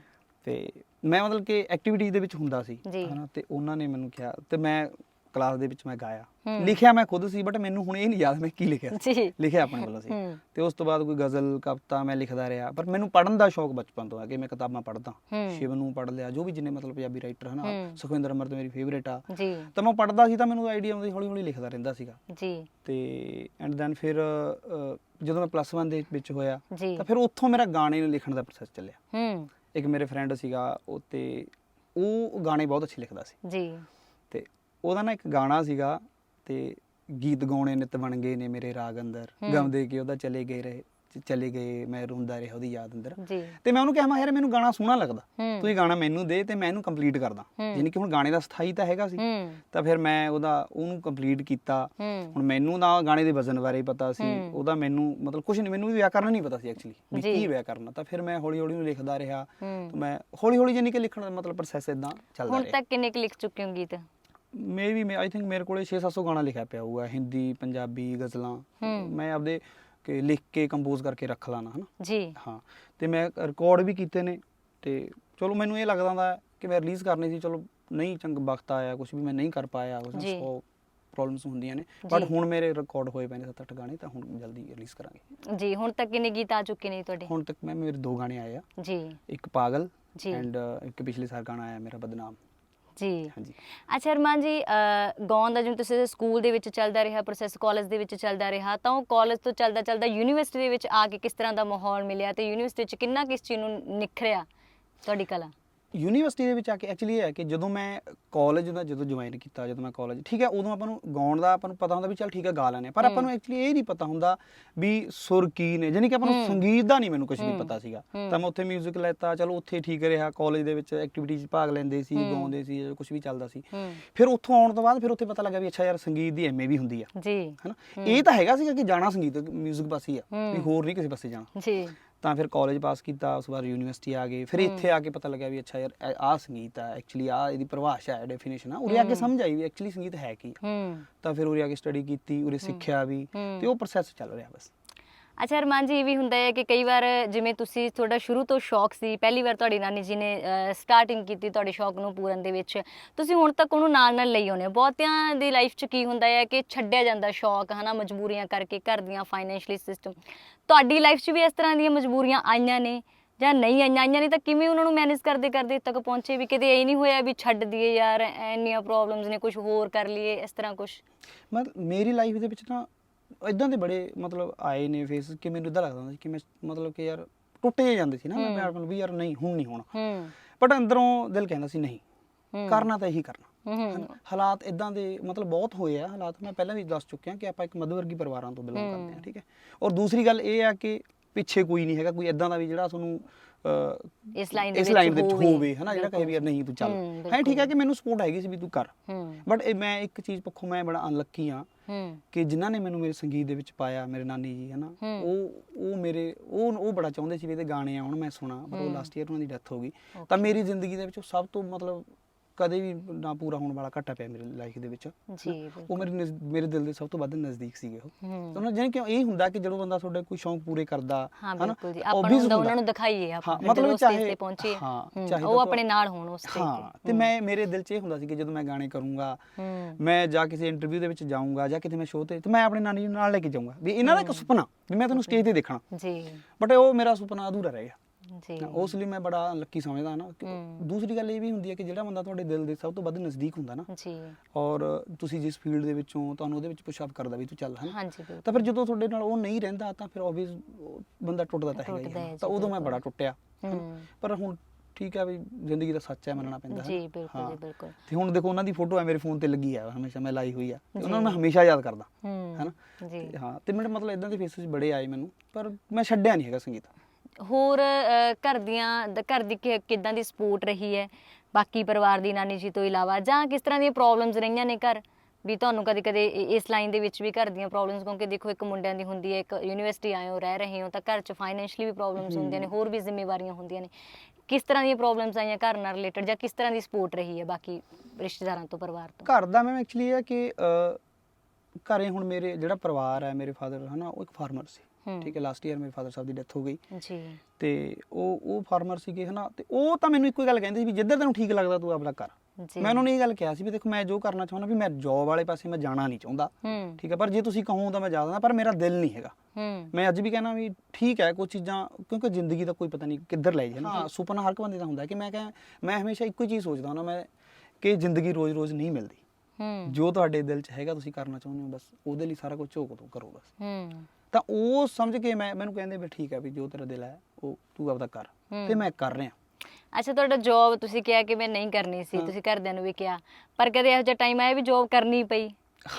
ਤੇ ਮੈਂ ਮਤਲਬ ਕਿ ਐਕਟੀਵਿਟੀ ਦੇ ਵਿੱਚ ਹੁੰਦਾ ਸੀ। ਹਨਾ ਤੇ ਉਹਨਾਂ ਨੇ ਮੈਨੂੰ ਕਿਹਾ ਤੇ ਮੈਂ ਕਲਾਸ ਦੇ ਵਿੱਚ ਮੈਂ ਗਾਇਆ। ਲਿਖਿਆ ਮੈਂ ਖੁਦ ਸੀ ਬਟ ਮੈਨੂੰ ਹੁਣ ਇਹ ਨਹੀਂ ਯਾਦ ਮੈਂ ਕੀ ਲਿਖਿਆ। ਜੀ। ਲਿਖਿਆ ਆਪਣੇ ਵੱਲੋਂ ਸੀ। ਤੇ ਉਸ ਤੋਂ ਬਾਅਦ ਕੋਈ ਗਜ਼ਲ ਕਵਿਤਾ ਮੈਂ ਲਿਖਦਾ ਰਿਹਾ। ਪਰ ਮੈਨੂੰ ਪੜ੍ਹਨ ਦਾ ਸ਼ੌਕ ਬਚਪਨ ਤੋਂ ਹੈ ਕਿ ਮੈਂ ਕਿਤਾਬਾਂ ਪੜ੍ਹਦਾ। ਹੂੰ। ਸ਼ਿਵ ਨੂੰ ਪੜ੍ਹ ਲਿਆ ਜੋ ਵੀ ਜਿੰਨੇ ਮਤਲਬ ਪੰਜਾਬੀ ਰਾਈਟਰ ਹਨਾ। ਸੁਖਵਿੰਦਰ ਅਮਰ ਤੇ ਮੇਰੀ ਫੇਵਰੇਟ ਆ। ਤਾਂ ਮੈਂ ਪੜ੍ਹਦਾ ਸੀ ਤਾਂ ਮੈਨੂੰ ਆਈਡੀਆ ਆਉਂਦੀ ਹੌਲੀ ਹੌਲੀ ਲਿਖਦਾ ਰਹਿੰਦਾ ਸੀਗਾ। ਜੀ। ਤੇ ਐਂਡ ਦੈਨ ਫਿਰ ਜਦੋਂ ਮੈਂ ਪਲੱਸ 1 ਦੇ ਵਿੱਚ ਹੋਇਆ ਤਾਂ ਫਿਰ ਉੱਥੋਂ ਮੇਰਾ ਗਾਣੇ ਨੂੰ ਲਿਖਣ ਦਾ ਪ੍ਰੋਸੈਸ ਚੱਲਿਆ। ਹੂੰ। ਇੱਕ ਮੇਰੇ ਫਰੈਂਡ ਸੀਗਾ ਉਹ ਤੇ ਉਹ ਗਾਣੇ ਬਹੁਤ ਅੱਛੇ ਲਿਖਦਾ ਸੀ। ਜੀ। ਉਹਦਾ ਨਾ ਇੱਕ ਗਾਣਾ ਸੀਗਾ ਤੇ ਗੀਤ ਗਾਉਣੇ ਨਿਤ ਬਣ ਗਏ ਨੇ ਮੇਰੇ ਰਾਗ ਅੰਦਰ। ਹੂੰ। ਗਮ ਦੇ ਕੇ ਉਹਦਾ ਚਲੇ ਗਏ ਰਹੇ ਚਲੇ ਗਏ ਮੈਂ ਰੋਂਦਾ ਰਿਹਾ ਉਹਦੀ ਯਾਦ ਅੰਦਰ। ਤੇ ਮੈਂ ਉਹਨੂੰ ਕਿਹਾ ਮੈਂ ਯਾਰ ਮੈਨੂੰ ਗਾਣਾ ਸੋਹਣਾ ਲੱਗਦਾ। ਹੂੰ। ਤੂੰ ਇਹ ਗਾਣਾ ਮੈਨੂੰ ਦੇ ਤੇ ਮੈਂ ਇਹਨੂੰ ਕੰਪਲੀਟ ਕਰਦਾ। ਯਾਨੀ ਕਿ ਹੁਣ ਗਾਣੇ ਦਾ ਸਥਾਈ ਤਾਂ ਹੈਗਾ ਸੀ। ਤਾਂ ਫਿਰ ਮੈਂ ਉਹਦਾ ਉਹਨੂੰ ਕੰਪਲੀਟ ਕੀਤਾ। ਹੁਣ ਮੈਨੂੰ ਤਾਂ ਗਾਣੇ ਦੇ ਵਜ਼ਨ ਬਾਰੇ ਪਤਾ ਸੀ। ਉਹਦਾ ਮੈਨੂੰ ਮਤਲਬ ਕੁਝ ਨਹੀਂ ਮੈਨੂੰ ਵੀ ਵਿਆਕਰਨ ਨਹੀਂ ਪਤਾ ਸੀ ਐਕਚੁਅਲੀ ਵੀ। ਕੀ ਵਿਆਕਰਨ। ਤਾਂ ਫਿਰ ਮੈਂ ਹੌਲੀ ਹੌਲੀ ਉਹਨੂੰ ਲਿਖਦਾ ਰਿਹਾ। ਤਾਂ ਮੈਂ ਹੌਲੀ ਹੌਲੀ ਜਾਨੀ ਕਿ ਲਿਖਣ ਦਾ ਮਤਲਬ ਪ੍ਰੋਸੈਸ ਇਦਾਂ ਚੱਲਦਾ ਹੁਣ ਰਿਹਾ। ਤੱਕ ਕਿੰਨੇ ਕੁ ਲਿਖ ਚੁੱਕੇ ਹੋ ਗੀਤ? ਮੇ ਵੀ ਮੈਂ ਆਈ ਥਿੰਕ ਮੇਰੇ ਕੋਲੇ 6-700 ਗਾਣਾ ਲਿਖਿਆ ਪਿਆ ਹੋਊਗਾ ਹਿੰਦੀ ਪੰਜਾਬੀ ਗਜ਼ਲਾਂ। ਮੈਂ ਆਪਦੇ ਕਿ ਲਿਖ ਕੇ ਕੰਪੋਜ਼ ਕਰਕੇ ਰੱਖ ਲਾਣਾ ਹਨਾ? ਜੀ। ਹਾਂ ਤੇ ਮੈਂ ਰਿਕਾਰਡ ਵੀ ਕੀਤੇ ਨੇ ਤੇ ਚਲੋ ਮੈਨੂੰ ਇਹ ਲੱਗਦਾ ਹੁੰਦਾ ਕਿ ਮੈਂ ਰਿਲੀਜ਼ ਕਰਨੀ ਸੀ ਚਲੋ ਨਹੀਂ ਚੰਗ ਵਕਤ ਆਇਆ ਕੁਝ ਵੀ ਮੈਂ ਨਹੀਂ ਕਰ ਪਾਇਆ ਉਸ। ਨੂੰ ਪ੍ਰੋਬਲਮਸ ਹੁੰਦੀਆਂ ਨੇ ਬਟ। ਹੁਣ ਮੇਰੇ ਰਿਕਾਰਡ ਹੋਏ ਪਏ ਨੇ 7-8 ਗਾਣੇ ਤਾਂ ਹੁਣ ਜਲਦੀ ਰਿਲੀਜ਼ ਕਰਾਂਗੇ। ਜੀ ਹੁਣ ਤੱਕ ਕਿੰਨੇ ਗੀਤ ਆ ਚੁੱਕੇ ਨੇ ਤੁਹਾਡੇ? ਹੁਣ ਤੱਕ ਮੈਂ ਮੇਰੇ ਦੋ ਗਾਣੇ ਆਏ ਆ। ਜੀ। ਇੱਕ ਪਾਗਲ ਜੀ। ਐਂਡ ਇੱਕ ਪਿਛਲੇ ਸਾਲ ਗਾਣਾ ਆਇਆ ਮੇਰਾ ਬਦਨਾਮ। ਜੀ। ਹਾਂਜੀ। ਅੱਛਾ ਅਰਮਾਨ ਜੀ ਗਾਉਣ ਦਾ ਜਿਵੇਂ ਤੁਸੀਂ ਸਕੂਲ ਦੇ ਵਿੱਚ ਚੱਲਦਾ ਰਿਹਾ ਪ੍ਰੋਸੈਸ ਕਾਲਜ ਦੇ ਵਿੱਚ ਚੱਲਦਾ ਰਿਹਾ ਤਾਂ ਉਹ ਕਾਲਜ ਤੋਂ ਚੱਲਦਾ ਚੱਲਦਾ ਯੂਨੀਵਰਸਿਟੀ ਦੇ ਵਿੱਚ ਆ ਕੇ ਕਿਸ ਤਰ੍ਹਾਂ ਦਾ ਮਾਹੌਲ ਮਿਲਿਆ ਤੇ ਯੂਨੀਵਰਸਿਟੀ ਵਿੱਚ ਕਿੰਨਾ ਕਿਸ ਚੀਜ਼ ਨੂੰ ਨਿਖਰਿਆ ਤੁਹਾਡੀ ਕਲਾ? ਯੂਨੀਵਰਸਿਟੀ ਦੇ ਵਿੱਚ ਆ ਕੇ ਐਕਚੁਅਲੀ ਇਹ ਹੈ ਕਿ ਜਦੋਂ ਮੈਂ ਕਾਲਜ ਦਾ ਜਦੋਂ ਜੁਆਇਨ ਕੀਤਾ ਜਦੋਂ ਮੈਂ ਕਾਲਜ ਠੀਕ ਹੈ ਉਦੋਂ ਆਪਾਂ ਨੂੰ ਗਾਉਣ ਦਾ ਆਪਾਂ ਨੂੰ ਪਤਾ ਹੁੰਦਾ ਵੀ ਚੱਲ ਠੀਕ ਹੈ ਗਾ ਲੈਣੇ ਪਰ ਆਪਾਂ ਨੂੰ ਐਕਚੁਅਲੀ ਇਹ ਨਹੀਂ ਪਤਾ ਹੁੰਦਾ ਵੀ ਸੁਰ ਕੀ ਨੇ ਯਾਨੀ ਕਿ ਆਪਾਂ ਨੂੰ ਹੂੰ। ਸੰਗੀਤ ਦਾ ਨਹੀਂ ਮੈਨੂੰ ਕੁਝ ਵੀ ਹੂੰ। ਪਤਾ ਸੀਗਾ ਹੂੰ। ਤਾਂ ਮੈਂ ਉੱਥੇ 뮤직 ਲੈਤਾ ਚਲੋ ਉੱਥੇ ਠੀਕ ਰਿਹਾ ਕਾਲਜ ਦੇ ਵਿੱਚ ਐਕਟੀਵਿਟੀਜ਼ ਭਾਗ ਲੈਂਦੇ ਸੀ ਹੂੰ। ਗਾਉਂਦੇ ਸੀ ਕੁਝ ਵੀ ਚੱਲਦਾ ਸੀ ਹੂੰ ਫਿਰ ਉੱਥੋਂ ਆਉਣ ਤੋਂ ਬਾਅਦ ਫਿਰ ਉੱਥੇ ਪਤਾ ਲੱਗਾ ਵੀ ਅੱਛਾ ਯਾਰ ਸੰਗੀਤ ਦੀ ਐਮਏ ਵੀ ਹੁੰਦੀ ਆ ਜੀ ਹਨਾ ਹੂੰ। ਇਹ ਤਾਂ ਹੈਗਾ ਸੀਗਾ ਕਿ ਜਾਣਾ ਸੰਗੀਤ 뮤직 ਪਾਸੇ ਹੀ ਆ ਹੂੰ। ਵੀ ਹੋਰ ਨਹੀਂ ਕਿਸੇ ਪਾਸੇ ਜਾਣਾ ਜੀ ਤਾਂ ਫਿਰ ਕਾਲਜ ਪਾਸ ਕੀਤਾ ਉਸ ਵਾਰ ਯੂਨੀਵਰਸਿਟੀ ਆ ਗਏ ਫਿਰ। ਇੱਥੇ ਆ ਕੇ ਪਤਾ ਲੱਗਿਆ ਵੀ ਅੱਛਾ ਯਾਰ ਆ ਸੰਗੀਤ ਆ ਐਕਚੁਅਲੀ ਆ ਇਹਦੀ ਪਰਿਭਾਸ਼ਾ ਹੈ ਡੈਫੀਨੇਸ਼ਨ ਆ ਉਰੇ ਆ ਕੇ। ਸਮਝ ਆਈ ਵੀ ਐਕਚੁਅਲੀ ਸੰਗੀਤ ਹੈ ਕੀ ਤਾਂ ਫਿਰ ਉਰੇ ਆ ਕੇ ਸਟੱਡੀ ਕੀਤੀ ਉਰੇ ਸਿੱਖਿਆ ਵੀ। ਤੇ ਉਹ ਪ੍ਰੋਸੈਸ ਚੱਲ ਰਿਹਾ ਬਸ ਅੱਛਾ ਅਰਮਾਨ ਜੀ, ਇਹ ਵੀ ਹੁੰਦਾ ਹੈ ਕਿ ਕਈ ਵਾਰ ਜਿਵੇਂ ਤੁਸੀਂ ਤੁਹਾਡਾ ਸ਼ੁਰੂ ਤੋਂ ਸ਼ੌਕ ਸੀ, ਪਹਿਲੀ ਵਾਰ ਤੁਹਾਡੀ ਨਾਨੀ ਜੀ ਨੇ ਸਟਾਰਟਿੰਗ ਕੀਤੀ ਤੁਹਾਡੇ ਸ਼ੌਕ ਨੂੰ ਪੂਰਨ ਦੇ ਵਿੱਚ, ਤੁਸੀਂ ਹੁਣ ਤੱਕ ਉਹਨੂੰ ਨਾਲ ਨਾਲ ਲਈ ਆਉਂਦੇ ਹੋ। ਬਹੁਤਿਆਂ ਦੀ ਲਾਈਫ 'ਚ ਕੀ ਹੁੰਦਾ ਹੈ ਕਿ ਛੱਡਿਆ ਜਾਂਦਾ ਸ਼ੌਕ, ਹਨਾ, ਮਜਬੂਰੀਆਂ ਕਰਕੇ ਘਰ ਦੀਆਂ ਫਾਈਨੈਂਸ਼ੀਅਲੀ ਸਿਸਟਮ ਤੁਹਾਡੀ ਲਾਈਫ 'ਚ ਵੀ ਇਸ ਤਰ੍ਹਾਂ ਦੀਆਂ ਮਜਬੂਰੀਆਂ ਆਈਆਂ ਨੇ ਜਾਂ ਨਹੀਂ ਆਈਆਂ? ਆਈਆਂ ਨਹੀਂ ਤਾਂ ਕਿਵੇਂ ਉਹਨਾਂ ਨੂੰ ਮੈਨੇਜ ਕਰਦੇ ਕਰਦੇ ਤੱਕ ਪਹੁੰਚੇ ਵੀ? ਕਿਤੇ ਇਹ ਨਹੀਂ ਹੋਇਆ ਵੀ ਛੱਡ ਦਈਏ ਯਾਰ, ਇੰਨੀਆਂ ਪ੍ਰੋਬਲਮਸ ਨੇ ਕੁਝ ਹੋਰ ਕਰ ਲਈਏ, ਇਸ ਤਰ੍ਹਾਂ ਕੁਝ ਮਤਲਬ ਮੇਰੀ ਲਾਈਫ ਦੇ ਵਿੱਚ ਨਾ ਇਦਾਂ ਦੇ ਬੜੇ ਮਤਲਬ ਆਏ ਨੇ ਫੇਸ ਕਿ ਮੈਨੂੰ ਇਦਾਂ ਲੱਗਦਾ ਹੁੰਦਾ ਸੀ ਕਿ ਮੈਂ ਮਤਲਬ ਕਿ ਯਾਰ ਟੁੱਟ ਜਿਹੇ ਜਾਂਦੇ ਸੀ ਨਾ ਮੈਂ। ਆਪਣੇ ਆਪ ਨੂੰ ਵੀ ਯਾਰ ਨਹੀਂ ਹੁਣ ਨਹੀਂ ਹੋਣਾ ਹੂੰ ਬਟ ਅੰਦਰੋਂ ਦਿਲ ਕਹਿੰਦਾ ਸੀ ਨਹੀਂ। ਕਰਨਾ ਤਾਂ ਇਹੀ ਕਰਨਾ? ਹਾਲਾਤ ਇਦਾਂ ਦੇ ਮਤਲਬ ਬਹੁਤ ਹੋਏ ਆ ਹਾਲਾਤ ਮੈਂ ਪਹਿਲਾਂ ਵੀ ਦੱਸ ਚੁੱਕਿਆ ਕਿ ਆਪਾਂ ਇੱਕ ਮੱਧਵਰਗੀ ਪਰਿਵਾਰਾਂ ਤੋਂ ਬਿਲੋਂਗ ਕਰਦੇ ਹਾਂ। ਠੀਕ ਹੈ ਔਰ ਦੂਸਰੀ ਗੱਲ ਇਹ ਆ ਕਿ ਪਿੱਛੇ ਕੋਈ ਨਹੀਂ ਹੈਗਾ ਕੋਈ ਇਦਾਂ ਦਾ ਵੀ ਜਿਹੜਾ ਤੁਹਾਨੂੰ ਇਸ ਲਾਈਨ ਦੇ ਵਿੱਚ ਹੋਵੇ। ਹਨਾ ਜਿਹੜਾ ਕਹੇ ਵੀ ਯਾਰ ਨਹੀਂ ਤੂੰ ਚੱਲ ਹੂੰ। ਠੀਕ ਹੈ ਕਿ ਮੈਨੂੰ ਸਪੋਰਟ ਹੈਗੀ ਸੀ ਵੀ ਤੂੰ ਕਰ ਬਟ ਮੈਂ ਇੱਕ ਚੀਜ਼ ਪੱਖੋਂ ਮੈਂ ਬੜਾ ਅਨਲੱਕੀ ਆ ਹੂੰ ਕਿ ਜਿਨ੍ਹਾਂ ਨੇ ਮੈਨੂੰ ਮੇਰੇ ਸੰਗੀਤ ਦੇ ਵਿੱਚ ਪਾਇਆ ਮੇਰੇ ਨਾਨੀ ਜੀ ਹਨਾ। ਉਹ ਉਹ ਮੇਰੇ ਉਹ ਉਹ ਬੜਾ ਚਾਹੁੰਦੇ ਸੀ ਵੀ ਇਹਦੇ ਗਾਣੇ ਆਉਣ ਮੈਂ ਸੁਣਾ ਪਰ ਉਹ। ਲਾਸਟ ਈਅਰ ਉਹਨਾਂ ਦੀ ਡੈਥ ਹੋ ਗਈ. ਤਾਂ ਮੇਰੀ ਜ਼ਿੰਦਗੀ ਦੇ ਵਿੱਚ ਉਹ ਸਭ ਤੋਂ ਮਤਲਬ ਕਦੇ ਵੀ ਨਾ ਪੂਰਾ ਹੋਣ ਵਾਲਾ ਘਟਾ ਪਿਆ ਮੇਰੀ ਲਾਈਫ ਦੇ ਵਿੱਚ। ਜੀ ਉਹ ਮੇਰੇ ਨਜ਼- ਮੇਰੇ ਦਿਲ ਦੇ ਸਭ ਤੋਂ ਵੱਧ ਨਜ਼ਦੀਕ ਸੀਗੇ ਉਹ। ਹੂੰ। ਉਹਨਾਂ ਜਾਨੀ ਕਿ ਇਹ ਹੁੰਦਾ ਕਿ ਜਦੋਂ ਬੰਦਾ ਤੁਹਾਡੇ ਕੋਈ ਸ਼ੌਂਕ ਪੂਰੇ ਕਰਦਾ ਹਾਂ ਹਨਾ, ਬਿਲਕੁਲ ਜੀ। ਆਪਾਂ ਨੂੰ obvious ਹੁੰਦਾ। ਹੁੰਦਾ। ਉਹਨਾਂ ਨੂੰ ਦਿਖਾਈਏ ਹਾਂ ਆਪਾਂ ਮਤਲਬ ਜਦੋਂ ਚਾਹੇ stage ਤੇ ਪਹੁੰਚੇ। ਹਾਂ ਚਾਹੇ ਉਹ ਤਾਂ ਆਪਣੇ ਨਾਲ ਹੋਣ ਉਸ stage ਹਾਂ ਤੇ। ਤੇ ਮੈਂ ਮੇਰੇ ਦਿਲ 'ਚ ਇਹ ਹੁੰਦਾ ਸੀ ਕਿ ਜਦੋਂ ਮੈਂ ਗਾਣੇ ਕਰੂੰਗਾ ਹੂੰ। ਮੈਂ ਜਾਂ ਕਿਸੇ ਇੰਟਰਵਿਊ ਦੇ ਵਿੱਚ ਜਾਊਂਗਾ ਜਾਂ ਕਿਤੇ ਮੈਂ ਸ਼ੋਅ ਤੇ ਤੇ ਮੈਂ ਆਪਣੇ ਨਾਨੀ ਜੀ ਨੂੰ ਨਾਲ ਲੈ ਕੇ ਜਾਊਂਗਾ। ਵੀ ਇਹਨਾਂ ਦਾ ਇੱਕ ਸੁਪਨਾ ਵੀ ਮੈਂ ਤੁਹਾਨੂੰ ਸਟੇਜ ਤੇ ਦੇਖਣਾ। ਜੀ। ਬਟ ਉਹ ਮੇਰਾ ਸੁਪਨਾ ਅਧੂਰਾ ਰਹਿ ਗਿਆ। ਜੀ। ਉਸ ਲਈ ਮੈਂ ਬੜਾ ਲੱਕੀ ਸਮਝਦਾ ਨਾ ਹੂੰ। ਦੂਸਰੀ ਗੱਲ ਇਹ ਵੀ ਹੁੰਦੀ ਹੈ ਕਿ ਜਿਹੜਾ ਬੰਦਾ ਤੁਹਾਡੇ ਦਿਲ ਦੇ ਸਭ ਤੋਂ ਵੱਧ ਨਜ਼ਦੀਕ ਹੁੰਦਾ ਨਾ ਜੀ। ਔਰ ਤੁਸੀਂ ਜਿਸ ਫੀਲਡ ਦੇ ਵਿੱਚੋਂ ਤੁਹਾਨੂੰ ਉਹਦੇ ਵਿੱਚ ਪੁਸ਼ਅਪ ਕਰਦਾ ਵੀ ਤੂੰ ਚੱਲ ਹਨਾ? ਤਾਂ ਫਿਰ ਜਦੋਂ ਤੁਹਾਡੇ ਨਾਲ ਉਹ ਨਹੀਂ ਰਹਿੰਦਾ ਤਾਂ ਫਿਰ ਆਬਵੀਅਸ ਬੰਦਾ ਟੁੱਟਦਾ ਤਾਂ ਹੈਗਾ ਹੀ ਨਾ। ਤਾਂ ਉਦੋਂ ਮੈਂ। ਬੜਾ ਟੁੱਟਿਆ ਪਰ ਹੁਣ ਠੀਕ ਹੈ ਵੀ ਜ਼ਿੰਦਗੀ ਦਾ ਸੱਚ ਹੈ ਮੰਨਣਾ ਪੈਂਦਾ ਹੈ ਜੀ ਬਿਲਕੁਲ। ਜੀ ਬਿਲਕੁਲ। ਤੇ ਹੁਣ ਦੇਖੋ ਉਹਨਾਂ ਦੀ ਫੋਟੋ ਹੈ ਮੇਰੇ ਫੋਨ ਤੇ ਲੱਗੀ ਹੈ ਹਮੇਸ਼ਾ ਮੈਂ ਲਾਈ ਹੋਈ ਆ। ਉਹਨਾਂ ਨੂੰ। ਮੈਂ ਹਮੇਸ਼ਾ ਯਾਦ ਕਰਦਾ ਹੂੰ। ਹੈਨਾ? ਜੀ। ਹਾਂ ਤੇ ਮੇਰੇ ਮਤਲਬ ਇਦਾਂ ਦੇ ਫੇਸਿਸ ਬੜੇ ਆਏ ਮੈਨੂੰ ਪਰ ਮੈਂ ਛੱਡਿਆ ਨਹੀਂ ਹੈਗਾ ਸੰਗੀਤ। ਹੋਰ ਘਰ ਦੀਆਂ ਘਰ ਦੀ ਕਿੱਦਾਂ ਦੀ ਸਪੋਰਟ ਰਹੀ ਹੈ? ਬਾਕੀ ਪਰਿਵਾਰ ਦੀ ਨਾਨੀ ਜੀ ਤੋਂ ਇਲਾਵਾ ਜਾਂ ਕਿਸ ਤਰ੍ਹਾਂ ਦੀਆਂ ਪ੍ਰੋਬਲਮਸ ਰਹੀਆਂ ਨੇ ਘਰ? ਵੀ ਤੁਹਾਨੂੰ ਕਦੇ ਕਦੇ ਇਸ ਲਾਈਨ ਦੇ ਵਿੱਚ ਵੀ ਘਰ ਦੀਆਂ ਪ੍ਰੋਬਲਮਸ ਕਿਉਂਕਿ ਦੇਖੋ ਇੱਕ ਮੁੰਡਿਆਂ ਦੀ ਹੁੰਦੀ ਹੈ ਇੱਕ ਯੂਨੀਵਰਸਿਟੀ ਆਏ ਹੋ ਰਹਿ ਰਹੇ ਹੋ ਤਾਂ ਘਰ 'ਚ ਫਾਈਨੈਂਸ਼ਲੀ ਵੀ ਪ੍ਰੋਬਲਮਸ ਹੁੰਦੀਆਂ ਨੇ ਹੋਰ ਵੀ ਜ਼ਿੰਮੇਵਾਰੀਆਂ ਹੁੰਦੀਆਂ ਨੇ। ਕਿਸ ਤਰ੍ਹਾਂ ਦੀਆਂ ਪ੍ਰੋਬਲਮਸ ਆਈਆਂ ਘਰ ਨਾਲ ਰਿਲੇਟਡ ਜਾਂ ਕਿਸ ਤਰ੍ਹਾਂ ਦੀ ਸਪੋਰਟ ਰਹੀ ਹੈ ਬਾਕੀ ਰਿਸ਼ਤੇਦਾਰਾਂ ਤੋਂ ਪਰਿਵਾਰ ਤੋਂ? ਘਰ ਦਾ ਮੈਂ ਐਕਚੁਅਲੀ ਇਹ ਹੈ ਕਿ ਘਰੇ ਹੁਣ ਮੇਰੇ ਜਿਹੜਾ ਪਰਿਵਾਰ ਹੈ ਮੇਰੇ ਫਾਦਰ ਹਨਾ ਉਹ ਇੱਕ ਫਾਰਮਰ ਸੀ। ਠੀਕ ਹੈ ਲਾਸਟ ਈਅਰ ਮੇਰੇ ਫਾਦਰ ਸਾਹਿਬ ਦੀ ਡੈਥ ਹੋ ਗਈ। ਜੀ। ਤੇ ਉਹ ਉਹ ਫਾਰਮਰ ਸੀਗੇ ਹਨਾ ਤੇ ਉਹ ਤਾਂ ਮੈਨੂੰ ਇੱਕੋ ਹੀ ਗੱਲ ਕਹਿੰਦੇ ਸੀ ਵੀ ਜਿੱਧਰ ਤੈਨੂੰ ਠੀਕ ਲੱਗਦਾ ਤੂੰ ਆਪਣਾ ਕਰ। ਜੀ। ਮੈਂ ਉਹਨਾਂ ਨੂੰ ਇਹ ਗੱਲ ਕਿਹਾ ਸੀ ਵੀ ਦੇਖੋ ਮੈਂ ਜੋ ਕਰਨਾ ਚਾਹੁੰਦਾ ਵੀ ਮੈਂ ਜੌਬ ਵਾਲੇ ਪਾਸੇ ਮੈਂ ਜਾਣਾ ਨਹੀਂ ਚਾਹੁੰਦਾ। ਠੀਕ ਹੈ ਪਰ ਜੇ ਤੁਸੀਂ ਕਹੋ ਤਾਂ ਮੈਂ ਜਾ ਸਕਦਾ ਪਰ ਮੇਰਾ ਦਿਲ ਨਹੀਂ ਹੈਗਾ। ਮੈਂ ਅੱਜ ਵੀ ਕਹਿਣਾ ਵੀ ਠੀਕ ਹੈ ਕੁਝ ਚੀਜ਼ਾਂ ਕਿਉਂਕਿ ਜ਼ਿੰਦਗੀ ਦਾ ਕੋਈ ਪਤਾ ਨਹੀਂ ਕਿੱਧਰ ਲੈ ਜਾਏ ਹਾਂ। ਸੁਪਨਾ ਹਰ ਇੱਕ ਬੰਦੇ ਦਾ ਹੁੰਦਾ ਕਿ ਮੈਂ ਕਹਾਂ ਮੈਂ ਹਮੇਸ਼ਾ ਇੱਕੋ ਹੀ ਚੀਜ਼ ਸੋਚਦਾ ਹਾਂ ਮੈਂ ਕਿ ਜ਼ਿੰਦਗੀ ਰੋਜ਼-ਰੋਜ਼ ਨਹੀਂ ਮਿਲਦੀ। ਜੋ ਤੁਹਾਡੇ ਦਿਲ 'ਚ ਹੈਗਾ ਤੁਸੀਂ ਕਰਨਾ ਚਾਹੁੰਦੇ ਹੋ ਬਸ ਉਹਦੇ ਲਈ ਸਾਰਾ ਕੁਝ ਝੋਕ ਦੋ ਕਰੋ ਬਸ। ਤਾਂ ਉਹ ਸਮਝ ਕੇ ਮੈਂ ਮੈਨੂੰ ਕਹਿੰਦੇ ਵੀ ਠੀਕ ਹੈ ਵੀ ਜੋ ਤੇਰਾ ਦਿਲ ਹੈ ਉਹ ਤੂੰ ਆਪਦਾ ਕਰ। ਹੂੰ। ਤੇ ਮੈਂ ਕਰ ਰਿਹਾ। ਅੱਛਾ ਤੁਹਾਡਾ ਜੌਬ ਤੁਸੀਂ ਕਿਹਾ ਕਿ ਮੈਂ ਨਹੀਂ ਕਰਨੀ ਸੀ ਹਾਂ। ਤੁਸੀਂ ਘਰਦਿਆਂ ਨੂੰ ਵੀ ਕਿਹਾ। ਪਰ ਕਦੇ ਇਹੋ ਜਿਹਾ ਟਾਈਮ ਆਇਆ ਵੀ ਜੌਬ ਕਰਨੀ ਪਈ?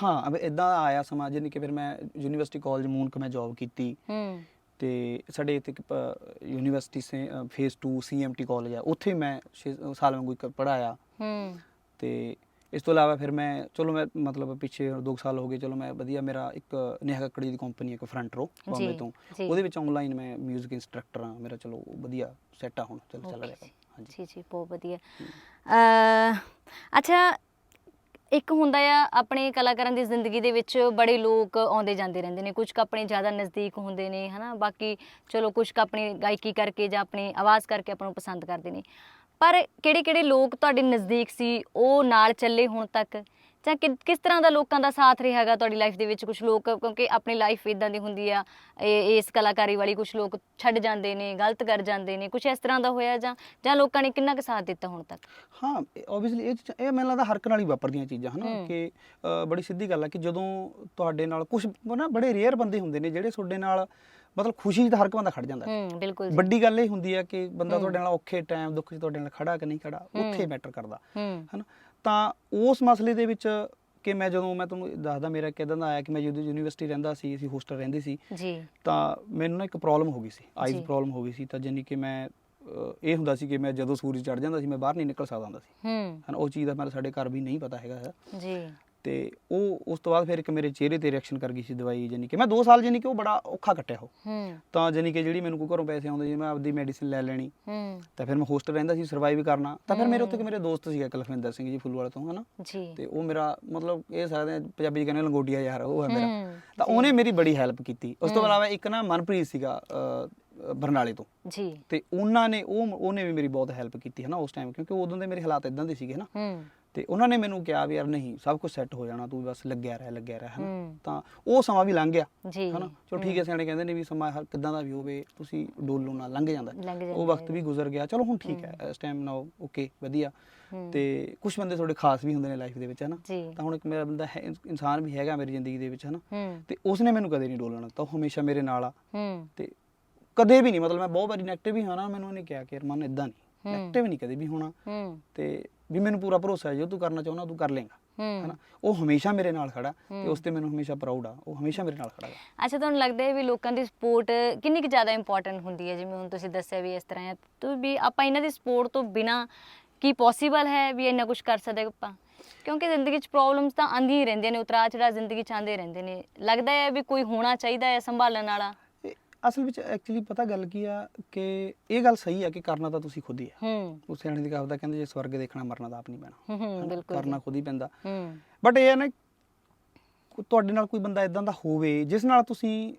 ਹਾਂ ਅਬ ਇਦਾਂ ਆਇਆ ਸਮਾਂ ਜਿਵੇਂ ਕਿ ਫਿਰ ਮੈਂ ਯੂਨੀਵਰਸਿਟੀ ਕਾਲਜ ਮੂਨਕ ਮੈਂ ਜੌਬ ਕੀਤੀ। ਹੂੰ। ਤੇ ਸਾਡੇ ਇੱਥੇ ਇੱਕ ਪ- ਯੂਨੀਵਰਸਿਟੀ ਸੇ ਫੇਸ 2 ਸੀਐਮਟੀ ਕਾਲਜ ਹੈ ਉੱਥੇ ਮੈਂ 6 ਸਾਲ ਵਾਂਗੂ ਇੱਕ ਪੜਾਇਆ ਹੂੰ। ਤੇ ਇਸ ਤੋਂ ਇਲਾਵਾ ਫਿਰ ਮੈਂ ਚਲੋ ਮੈਂ ਮਤਲਬ ਪਿੱਛੇ 2 ਸਾਲ ਹੋ ਗਏ ਚਲੋ ਮੈਂ ਵਧੀਆ ਮੇਰਾ ਇੱਕ ਨੇਹਾ ਕੱਕੜੀ ਦੀ ਕੰਪਨੀ ਇੱਕ ਫਰੰਟ ਰੋ ਬੰਬੇ ਤੋਂ। ਉਹਦੇ ਵਿੱਚ ਆਨਲਾਈਨ ਮੈਂ 뮤직 ਇੰਸਟ੍ਰਕਟਰ ਹਾਂ ਮੇਰਾ ਚਲੋ ਵਧੀਆ ਸੈੱਟ ਆ ਹੁਣ ਚੱਲ ਚੱਲ ਰਿਹਾ। ਹਾਂਜੀ। ਜੀ ਜੀ ਬਹੁਤ ਵਧੀਆ। ਅ ਅੱਛਾ ਇੱਕ ਹੁੰਦਾ ਆ ਆਪਣੇ ਕਲਾਕਾਰਾਂ ਦੀ ਜ਼ਿੰਦਗੀ ਦੇ ਵਿੱਚ ਬੜੇ ਲੋਕ ਆਉਂਦੇ ਜਾਂਦੇ ਰਹਿੰਦੇ ਨੇ। ਕੁਝ ਕੁ ਆਪਣੇ ਜ਼ਿਆਦਾ ਨਜ਼ਦੀਕ ਹੁੰਦੇ ਨੇ ਹਨਾ? ਬਾਕੀ ਚਲੋ ਕੁਝ ਕੁ ਆਪਣੀ ਗਾਇਕੀ ਕਰਕੇ ਜਾਂ ਆਪਣੀ ਆਵਾਜ਼ ਕਰਕੇ ਆਪਾਂ ਨੂੰ ਪਸੰਦ ਕਰਦੇ ਨੇ। ਪਰ ਕਿਹੜੇ ਕਿਹੜੇ ਲੋਕ ਤੁਹਾਡੇ ਨਜ਼ਦੀਕ ਸੀ ਉਹ ਨਾਲ ਚੱਲੇ ਹੁਣ ਤੱਕ? ਜਾਂ ਕਿਸ ਤਰ੍ਹਾਂ ਦਾ ਲੋਕਾਂ ਦਾ ਸਾਥ ਰਿਹਾ ਹੈਗਾ ਤੁਹਾਡੀ ਲਾਈਫ ਦੇ ਵਿੱਚ? ਕੁਝ ਲੋਕ ਕਿਉਂਕਿ ਆਪਣੀ ਲਾਈਫ ਇਦਾਂ ਦੀ ਹੁੰਦੀ ਆ ਇਸ ਕਲਾਕਾਰੀ ਵਾਲੀ ਕੁਝ ਲੋਕ ਛੱਡ ਜਾਂਦੇ ਨੇ ਗਲਤ ਕਰ ਜਾਂਦੇ ਨੇ ਕੁਝ ਇਸ ਤਰ੍ਹਾਂ ਦਾ ਹੋਇਆ ਜਾਂ ਜਾਂ ਲੋਕਾਂ ਨੇ ਕਿੰਨਾ ਕੁ ਸਾਥ ਦਿੱਤਾ ਹੁਣ ਤੱਕ? ਹਾਂ ਆਬਵੀਅਸਲੀ ਇਹ ਇਹ ਮੈਨੂੰ ਲੱਗਦਾ ਹਰ ਇੱਕ ਨਾਲ ਹੀ ਵਾਪਰਦੀਆਂ ਚੀਜ਼ਾਂ ਹਨਾ। ਕਿ ਬੜੀ ਸਿੱਧੀ ਗੱਲ ਹੈ ਕਿ ਜਦੋਂ ਤੁਹਾਡੇ ਨਾਲ ਕੁਝ ਨਾ ਬੜੇ ਰੇਅਰ ਬੰਦੇ ਹੁੰਦੇ ਨੇ ਜਿਹੜੇ ਤੁਹਾਡੇ ਨਾਲ ਮਤਲਬ ਖੁਸ਼ੀ 'ਚ ਤਾਂ ਹਰ ਇੱਕ ਬੰਦਾ ਖੜ ਜਾਂਦਾ ਹੈ। ਹੂੰ ਬਿਲਕੁਲ ਜੀ। ਵੱਡੀ ਗੱਲ ਇਹ ਹੁੰਦੀ ਹੈ ਕਿ ਬੰਦਾ। ਤੁਹਾਡੇ ਨਾਲ ਔਖੇ ਟਾਈਮ ਦੁੱਖ 'ਚ ਤੁਹਾਡੇ ਨਾਲ ਖੜਾ ਕਿ ਨਹੀਂ ਖੜਾ। ਉੱਥੇ ਮੈਟਰ ਕਰਦਾ। ਹੂੰ। ਹਨਾ? ਤਾਂ ਉਸ ਮਸਲੇ ਦੇ ਵਿੱਚ ਕਿ ਮੈਂ ਜਦੋਂ ਮੈਂ ਤੁਹਾਨੂੰ ਦੱਸਦਾ ਮੇਰਾ ਕਿਦਾਂ ਦਾ ਆਇਆ ਕਿ ਮੈਂ ਜਦੋਂ ਯੂਨੀਵਰਸਿਟੀ ਰਹਿੰਦਾ ਸੀ ਅਸੀਂ ਹੋਸਟਲ ਰਹਿੰਦੇ ਸੀ। ਜੀ। ਤਾਂ ਮੈਨੂੰ ਨਾ ਇੱਕ ਪ੍ਰੋਬਲਮ ਹੋ ਗਈ ਸੀ ਆਈਜ਼। ਪ੍ਰੋਬਲਮ ਹੋ ਗਈ ਸੀ। ਤਾਂ ਜਾਨੀ ਕਿ ਮੈਂ ਇਹ ਹੁੰਦਾ ਸੀ ਕਿ ਮੈਂ ਜਦੋਂ ਸੂਰਜ ਚੜ ਜਾਂਦਾ ਸੀ ਮੈਂ ਬਾਹਰ ਨਹੀਂ ਨਿਕਲ ਸਕਦਾ ਹੁੰਦਾ ਸੀ। ਹੂੰ। ਹਨਾ? ਉਹ ਚੀਜ਼ ਦਾ ਮੈਨੂੰ ਸਾਡੇ ਘਰ ਵੀ ਨਹੀਂ ਪਤਾ ਹੈਗਾ। ਜੀ। ਤੇ ਉਹ ਉਸ ਤੋਂ ਬਾਅਦ ਫਿਰ ਇੱਕ ਮੇਰੇ ਚਿਹਰੇ ਤੇ ਰਿਐਕਸ਼ਨ ਕਰ ਗਈ ਸੀ ਦਵਾਈ ਜਾਨੀ ਕਿ ਮੈਂ 2 ਸਾਲ ਜਾਨੀ ਕਿ ਉਹ ਬੜਾ ਔਖਾ ਕੱਟਿਆ ਉਹ। ਹੂੰ। ਤਾਂ ਜਾਨੀ ਕਿ ਜਿਹੜੀ ਮੈਨੂੰ ਕੋਈ ਘਰੋਂ ਪੈਸੇ ਆਉਂਦੇ ਜੀ ਮੈਂ ਆਪਦੀ ਮੈਡੀਸਿਨ ਲੈ ਲੈਣੀ ਹੂੰ। ਤਾਂ ਫਿਰ ਮੈਂ ਹੋਸਟਲ ਰਹਿੰਦਾ ਸੀ ਸਰਵਾਈਵ ਕਰਨਾ। ਤਾਂ ਫਿਰ ਮੇਰੇ ਉੱਥੇ ਹੂੰ। ਇੱਕ ਮੇਰੇ ਦੋਸਤ ਸੀਗਾ ਕੁਲਵਿੰਦਰ ਸਿੰਘ ਜੀ ਫੁੱਲਵਾਲਾ ਤੋਂ ਹਨਾ? ਜੀ। ਤੇ ਉਹ ਮੇਰਾ ਮਤਲਬ ਇਹ ਸਕਦੇ ਪੰਜਾਬੀ ਚ ਕਹਿੰਦੇ ਲੰਗੋਟੀਆ ਯਾਰ ਉਹ ਹੈ ਮੇਰਾ। ਤਾਂ। ਉਹਨੇ ਮੇਰੀ ਬੜੀ ਹੈਲਪ ਕੀਤੀ। ਉਸ ਤੋਂ। ਇਲਾਵਾ ਇੱਕ ਨਾ ਮਨਪ੍ਰੀਤ ਸੀਗਾ ਬਰਨਾਲੇ ਤੋਂ। ਜੀ। ਤੇ ਉਹਨਾਂ ਨੇ ਉਹ ਉਹਨੇ ਵੀ ਮੇਰੀ ਬਹੁਤ ਹੈਲਪ ਕੀਤੀ ਹੈ ਨਾ ਉਸ ਟਾਈਮ ਕਿਉਂਕਿ ਉਦੋਂ ਦੇ ਮੇਰੇ ਹਾਲਾਤ ਇਦਾਂ ਦੇ ਸੀਗੇ ਨਾ ਹੂੰ। ਤੇ ਉਹਨਾਂ ਨੇ ਮੈਨੂੰ ਕਿਹਾ ਵੀ ਯਾਰ ਨਹੀਂ ਸਭ ਕੁਝ ਸੈੱਟ ਹੋ ਜਾਣਾ ਤੂੰ ਬਸ ਲੱਗਿਆ ਰਹਿ ਲੱਗਿਆ ਰਹਿ ਹਨਾ? ਤਾਂ ਉਹ ਸਮਾਂ ਵੀ ਲੰਘ ਗਿਆ ਜੀ। ਹਨਾ? ਚਲੋ ਠੀਕ ਹੈ ਸਿਆਣੇ ਕਹਿੰਦੇ ਨੇ ਵੀ ਸਮਾਂ ਹਰ ਕਿਦਾਂ ਦਾ ਵੀ ਹੋਵੇ ਤੁਸੀਂ ਡੋਲੋ ਨਾ ਲੰਘ ਜਾਂਦਾ। ਉਹ ਵਕਤ। ਵੀ ਗੁਜ਼ਰ ਗਿਆ। ਚਲੋ ਹੁਣ ਠੀਕ ਹੈ ਇਸ ਟਾਈਮ ਨਾਓ ਓਕੇ ਵਧੀਆ। ਤੇ ਕੁਝ ਬੰਦੇ ਤੁਹਾਡੇ ਖਾਸ ਵੀ ਹੁੰਦੇ ਨੇ ਲਾਈਫ ਦੇ ਵਿੱਚ ਹਨਾ? ਤਾਂ ਹੁਣ ਇੱਕ ਮੇਰਾ ਬੰਦਾ ਹੈ ਇਨਸਾਨ ਵੀ ਹੈਗਾ ਮੇਰੀ ਜ਼ਿੰਦਗੀ ਦੇ ਵਿੱਚ ਹਨਾ? ਤੇ ਉਸਨੇ ਮੈਨੂੰ ਕਦੇ ਨਹੀਂ ਡੋਲਣਾ ਤਾਂ ਉਹ ਹਮੇਸ਼ਾ ਮੇਰੇ ਨਾਲ ਆ। ਤੇ ਕਦੇ ਵੀ ਨਹੀਂ ਮਤਲਬ ਮੈਂ ਬਹੁਤ ਵਾਰੀ ਨੈਗੇਟਿਵ ਵੀ ਹਾਂ ਨਾ ਮੈਨੂੰ ਉਹਨੇ ਕਿਹਾ ਕਿ ਰਮਨ ਇਦਾਂ ਨਹੀਂ। ਨੈਗੇਟਿਵ ਨਹੀਂ ਕਦੇ ਵੀ ਹੋਣਾ। ਤੇ ਵੀ ਮੈਨੂੰ ਪੂਰਾ ਭਰੋਸਾ ਹੈ ਜੋ ਤੂੰ ਕਰਨਾ ਚਾਹੁੰਦਾ ਤੂੰ ਕਰ ਲੇਗਾ ਹੂੰ। ਹਨਾ? ਉਹ ਹਮੇਸ਼ਾ ਮੇਰੇ ਨਾਲ ਖੜਾ ਤੇ ਹੂੰ। ਉਸ ਤੇ ਮੈਨੂੰ ਹਮੇਸ਼ਾ ਪ੍ਰਾਊਡ ਆ ਉਹ ਹਮੇਸ਼ਾ ਮੇਰੇ ਨਾਲ ਖੜਾ ਗਾ ਅੱਛਾ ਤੁਹਾਨੂੰ ਲੱਗਦਾ ਹੈ ਵੀ ਲੋਕਾਂ ਦੀ ਸਪੋਰਟ ਕਿੰਨੀ ਕੁ ਜ਼ਿਆਦਾ ਇੰਪੋਰਟੈਂਟ ਹੁੰਦੀ ਹੈ? ਜਿਵੇਂ ਹੁਣ ਤੁਸੀਂ ਦੱਸਿਆ ਵੀ ਇਸ ਤਰ੍ਹਾਂ ਹੈ ਤੋ ਵੀ ਆਪਾਂ ਇਹਨਾਂ ਦੀ ਸਪੋਰਟ ਤੋਂ ਬਿਨਾ ਕੀ ਪੋਸੀਬਲ ਹੈ ਵੀ ਇੰਨਾ ਕੁਝ ਕਰ ਸਕਦੇ ਆਪਾਂ? ਕਿਉਂਕਿ ਜ਼ਿੰਦਗੀ 'ਚ ਪ੍ਰੋਬਲਮਸ ਤਾਂ ਆਉਂਦੀਆਂ ਹੀ ਰਹਿੰਦੀਆਂ ਨੇ ਉਤਰਾ ਚੜਾ ਜ਼ਿੰਦਗੀ 'ਚ ਆਉਂਦੇ ਰਹਿੰਦੇ ਨੇ। ਲੱਗਦਾ ਹੈ ਵੀ ਕੋਈ ਹੋਣਾ ਚਾਹੀਦਾ ਹੈ ਸੰਭਾਲਣ ਵਾਲਾ? ਅਸਲ ਵਿੱਚ ਐਕਚੁਅਲੀ ਪਤਾ ਗੱਲ ਕੀ ਆ ਕਿ ਇਹ ਗੱਲ ਸਹੀ ਆ ਕਿ ਕਰਨਾ ਤਾਂ ਤੁਸੀਂ ਖੁਦ ਹੀ ਆ। ਹੂੰ। ਉਹ ਸਿਆਣੇ ਦੀ ਕਹਾਵਤ ਆ, ਕਹਿੰਦੇ ਜੇ ਸਵਰਗ ਦੇਖਣਾ ਮਰਨਾ ਤਾਂ ਆਪ ਨਹੀਂ ਪੈਣਾ। ਹੂੰ? ਬਿਲਕੁਲ ਕਰਨਾ। ਖੁਦ ਹੀ ਪੈਂਦਾ। ਹੂੰ। ਬਟ ਇਹ ਹੈ ਨਾ ਤੁਹਾਡੇ ਨਾਲ ਕੋਈ ਬੰਦਾ ਇਦਾਂ ਦਾ ਹੋਵੇ ਜਿਸ ਨਾਲ ਤੁਸੀਂ